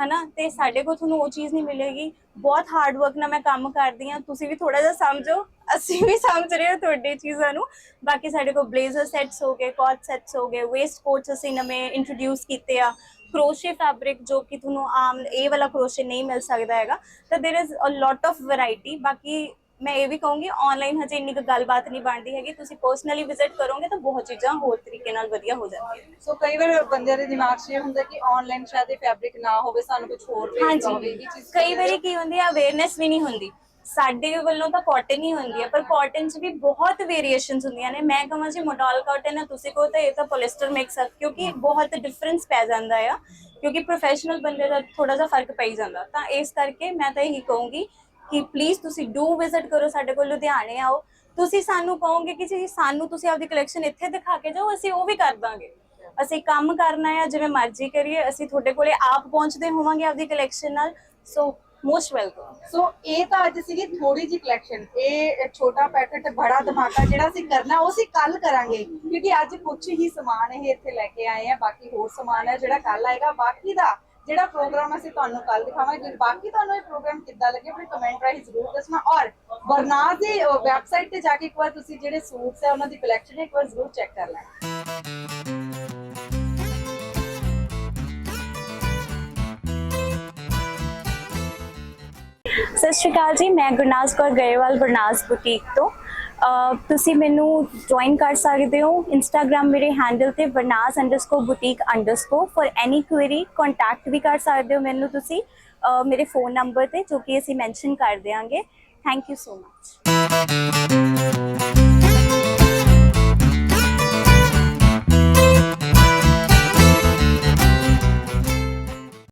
ਹਨਾ ਤੇ ਸਾਡੇ ਕੋਲ ਤੁਹਾਨੂੰ ਉਹ ਚੀਜ਼ ਨਹੀਂ ਮਿਲੇਗੀ ਬਹੁਤ ਹਾਰਡ ਵਰਕ ਨਾਲ ਮੈਂ ਕੰਮ ਕਰਦੀ ਆ ਤੁਸੀਂ ਵੀ ਥੋੜਾ ਜਿਹਾ ਸਮਝੋ ਅਸੀਂ ਵੀ ਸਮਝ ਰਹੇ ਹਾਂ ਤੁਹਾਡੀ ਚੀਜ਼ਾਂ ਨੂੰ ਬਾਕੀ ਸਾਡੇ ਕੋਲ ਬਲੇਜ਼ਰ ਸੈਟਸ ਹੋ ਗਏ ਕੋਟ ਸੈਟਸ ਹੋ ਗਏ ਵੇਸਟ ਕੋਟਸ ਅਸੀਂ ਨਵੇਂ ਇੰਟਰੋਡਿਊਸ ਕੀਤੇ ਆ ਕਰੋਸ਼ੇ ਫੈਬਰਿਕ ਜੋ ਕਿ ਤੁਹਾਨੂੰ ਆਮ ਇਹ ਵਾਲਾ ਕਰੋਸ਼ੇ ਨਹੀਂ ਮਿਲ ਸਕਦਾ ਹੈਗਾ ਤਾਂ there is a lot of variety ਬਾਕੀ ਮੈਂ ਇਹ ਵੀ ਕਹੂੰਗੀ ਆਨਲਾਈਨ ਹਜੇ ਇੰਨੀ ਕੁ ਗੱਲਬਾਤ ਨਹੀਂ ਬਣਦੀ ਹੈਗੀ। ਤੁਸੀਂ ਪਰਸਨਲੀ ਵਿਜ਼ਿਟ ਕਰੋਗੇ ਤਾਂ ਬਹੁਤ ਚੀਜ਼ਾਂ ਹੋਰ ਤਰੀਕੇ ਨਾਲ ਵਧੀਆ ਹੋ ਜਾਣਗੀਆਂ। ਸੋ ਕਈ ਵਾਰ ਬੰਦਿਆਂ ਦੇ ਦਿਮਾਗ 'ਚ ਇਹ ਹੁੰਦਾ ਕਿ ਆਨਲਾਈਨ ਸ਼ਾਇਦ ਇਹ ਫੈਬਰਿਕ ਨਾ ਹੋਵੇ ਸਾਨੂੰ ਕੁਝ ਹੋਰ ਵੇਚਦਾ ਹੋਵੇ ਇਹ ਵੀ ਹਾਂਜੀ ਚੀਜ਼ ਕਈ ਵਾਰੀ ਕੀ ਹੁੰਦੀ ਹੈ ਅਵੇਅਰਨੈਸ ਵੀ ਨਹੀਂ ਹੁੰਦੀ। ਸਾਡੇ ਵੱਲੋਂ ਤਾਂ ਕਾਟਨ ਹੀ ਹੁੰਦੀ ਹੈ ਪਰ ਕਾਟਨ 'ਚ ਵੀ ਬਹੁਤ ਵੇਰੀਏਸ਼ਨਸ ਹੁੰਦੀਆਂ ਨੇ। ਮੈਂ ਕਹਾਂ ਜੀ ਮੋਡਲ ਕਾਟਨ ਹੈ ਤੁਸੀਂ ਕਹੋ ਤਾਂ ਇਹ ਤਾਂ ਪੋਲੀਸਟਰ ਮਿਕਸ ਹੈ ਕਿਉਂਕਿ ਬਹੁਤ ਡਿਫਰੈਂਸ ਪੈ ਜਾਂਦਾ ਆ। ਕਿਉਂਕਿ ਪ੍ਰੋਫੈਸ਼ਨਲ ਬੰਦੇ ਦਾ ਥੋੜਾ ਜਿਹਾ ਫ਼ਰਕ ਪਈ ਜਾਂਦਾ। ਤਾਂ ਇਸ ਕਰਕੇ ਮੈਂ ਤਾਂ ਇਹੀ ਕਹੂੰਗੀ ਕਿ ਪਲੀਜ਼ ਤੁਸੀਂ ਡੂ ਵਿਜ਼ਿਟ ਕਰੋ, ਸਾਡੇ ਕੋਲ ਲੁਧਿਆਣੇ ਆਓ। ਤੁਸੀਂ ਸਾਨੂੰ ਕਹੋਗੇ ਕਿ ਜੀ ਸਾਨੂੰ ਤੁਸੀਂ ਆਪਦੀ ਕਲੈਕਸ਼ਨ ਇੱਥੇ ਦਿਖਾ ਕੇ ਜਾਓ, ਅਸੀਂ ਉਹ ਵੀ ਕਰ ਦਾਂਗੇ। ਅਸੀਂ ਕੰਮ ਕਰਨਾ ਹੈ, ਜਿਵੇਂ ਮਰਜ਼ੀ ਕਰੀਏ, ਅਸੀਂ ਤੁਹਾਡੇ ਕੋਲੇ ਆਪ ਪਹੁੰਚਦੇ ਹੋਵਾਂਗੇ ਆਪਦੀ ਕਲੈਕਸ਼ਨ ਨਾਲ। ਸੋ ਮੋਸਟ ਵੈਲਕਮ ਸੋ ਇਹ ਤਾਂ ਅੱਜ ਸੀਗੀ ਥੋੜੀ ਜੀ ਕਲੈਕਸ਼ਨ ਇਹ ਛੋਟਾ ਪੈਕਟ ਬੜਾ ਧਮਾਕਾ ਜਿਹੜਾ ਅਸੀਂ ਕਰਨਾ, ਉਹ ਅਸੀਂ ਕੱਲ ਕਰਾਂਗੇ। ਕਿਉਂਕਿ ਅੱਜ ਕੁਝ ਹੀ ਸਮਾਨ ਇਹ ਇੱਥੇ ਲੈ ਕੇ ਆਏ ਆ, ਬਾਕੀ ਹੋਰ ਸਮਾਨ ਹੈ ਜਿਹੜਾ ਕੱਲ ਆਏਗਾ। ਬਾਕੀ ਦਾ ਜਿਹੜਾ ਪ੍ਰੋਗਰਾਮ ਅਸੀਂ ਤੁਹਾਨੂੰ ਕੱਲ ਦਿਖਾਵਾਂਗੇ ਬਾਕੀ ਤੁਹਾਨੂੰ ਇਹ ਪ੍ਰੋਗਰਾਮ ਕਿੱਦਾਂ ਲੱਗੇ, ਆਪਣੇ ਕਮੈਂਟ ਰਾਹੀਂ ਜ਼ਰੂਰ ਦੱਸਣਾ। ਔਰ ਵਰਨਾਜ਼ ਦੀ ਵੈਬਸਾਈਟ ਤੇ ਜਾ ਕੇ ਇੱਕ ਵਾਰ ਤੁਸੀਂ ਜਿਹੜੇ ਸੂਟਸ ਹੈ, ਉਹਨਾਂ ਦੀ ਕਲੈਕਸ਼ਨ ਇੱਕ ਵਾਰ ਜ਼ਰੂਰ ਚੈੱਕ ਕਰ ਲੈਣਾ। ਸਤਿ ਸ਼੍ਰੀ ਅਕਾਲ ਜੀ, ਮੈਂ ਗੁਰਨਾਜ਼ ਕੌਰ ਗਰੇਵਾਲ ਗੁਰਨਾਜ਼ ਬੁਟੀਕ ਤੋਂ। ਤੁਸੀਂ ਮੈਨੂੰ ਜੁਆਇਨ ਕਰ ਸਕਦੇ ਹੋ ਇੰਸਟਾਗ੍ਰam ਮੇਰੇ ਹੈਂਡਲ ਤੇ varnaz_boutique_ for any query contact ਵੀ ਕਰ ਸਕਦੇ ਹੋ ਮੈਨੂੰ ਤੁਸੀਂ ਮੇਰੇ ਫੋਨ ਨੰਬਰ ਤੇ ਜੋ ਕਿ ਅਸੀਂ ਮੈਂਸ਼ਨ ਕਰ ਦਿਆਂਗੇ। Thank you so much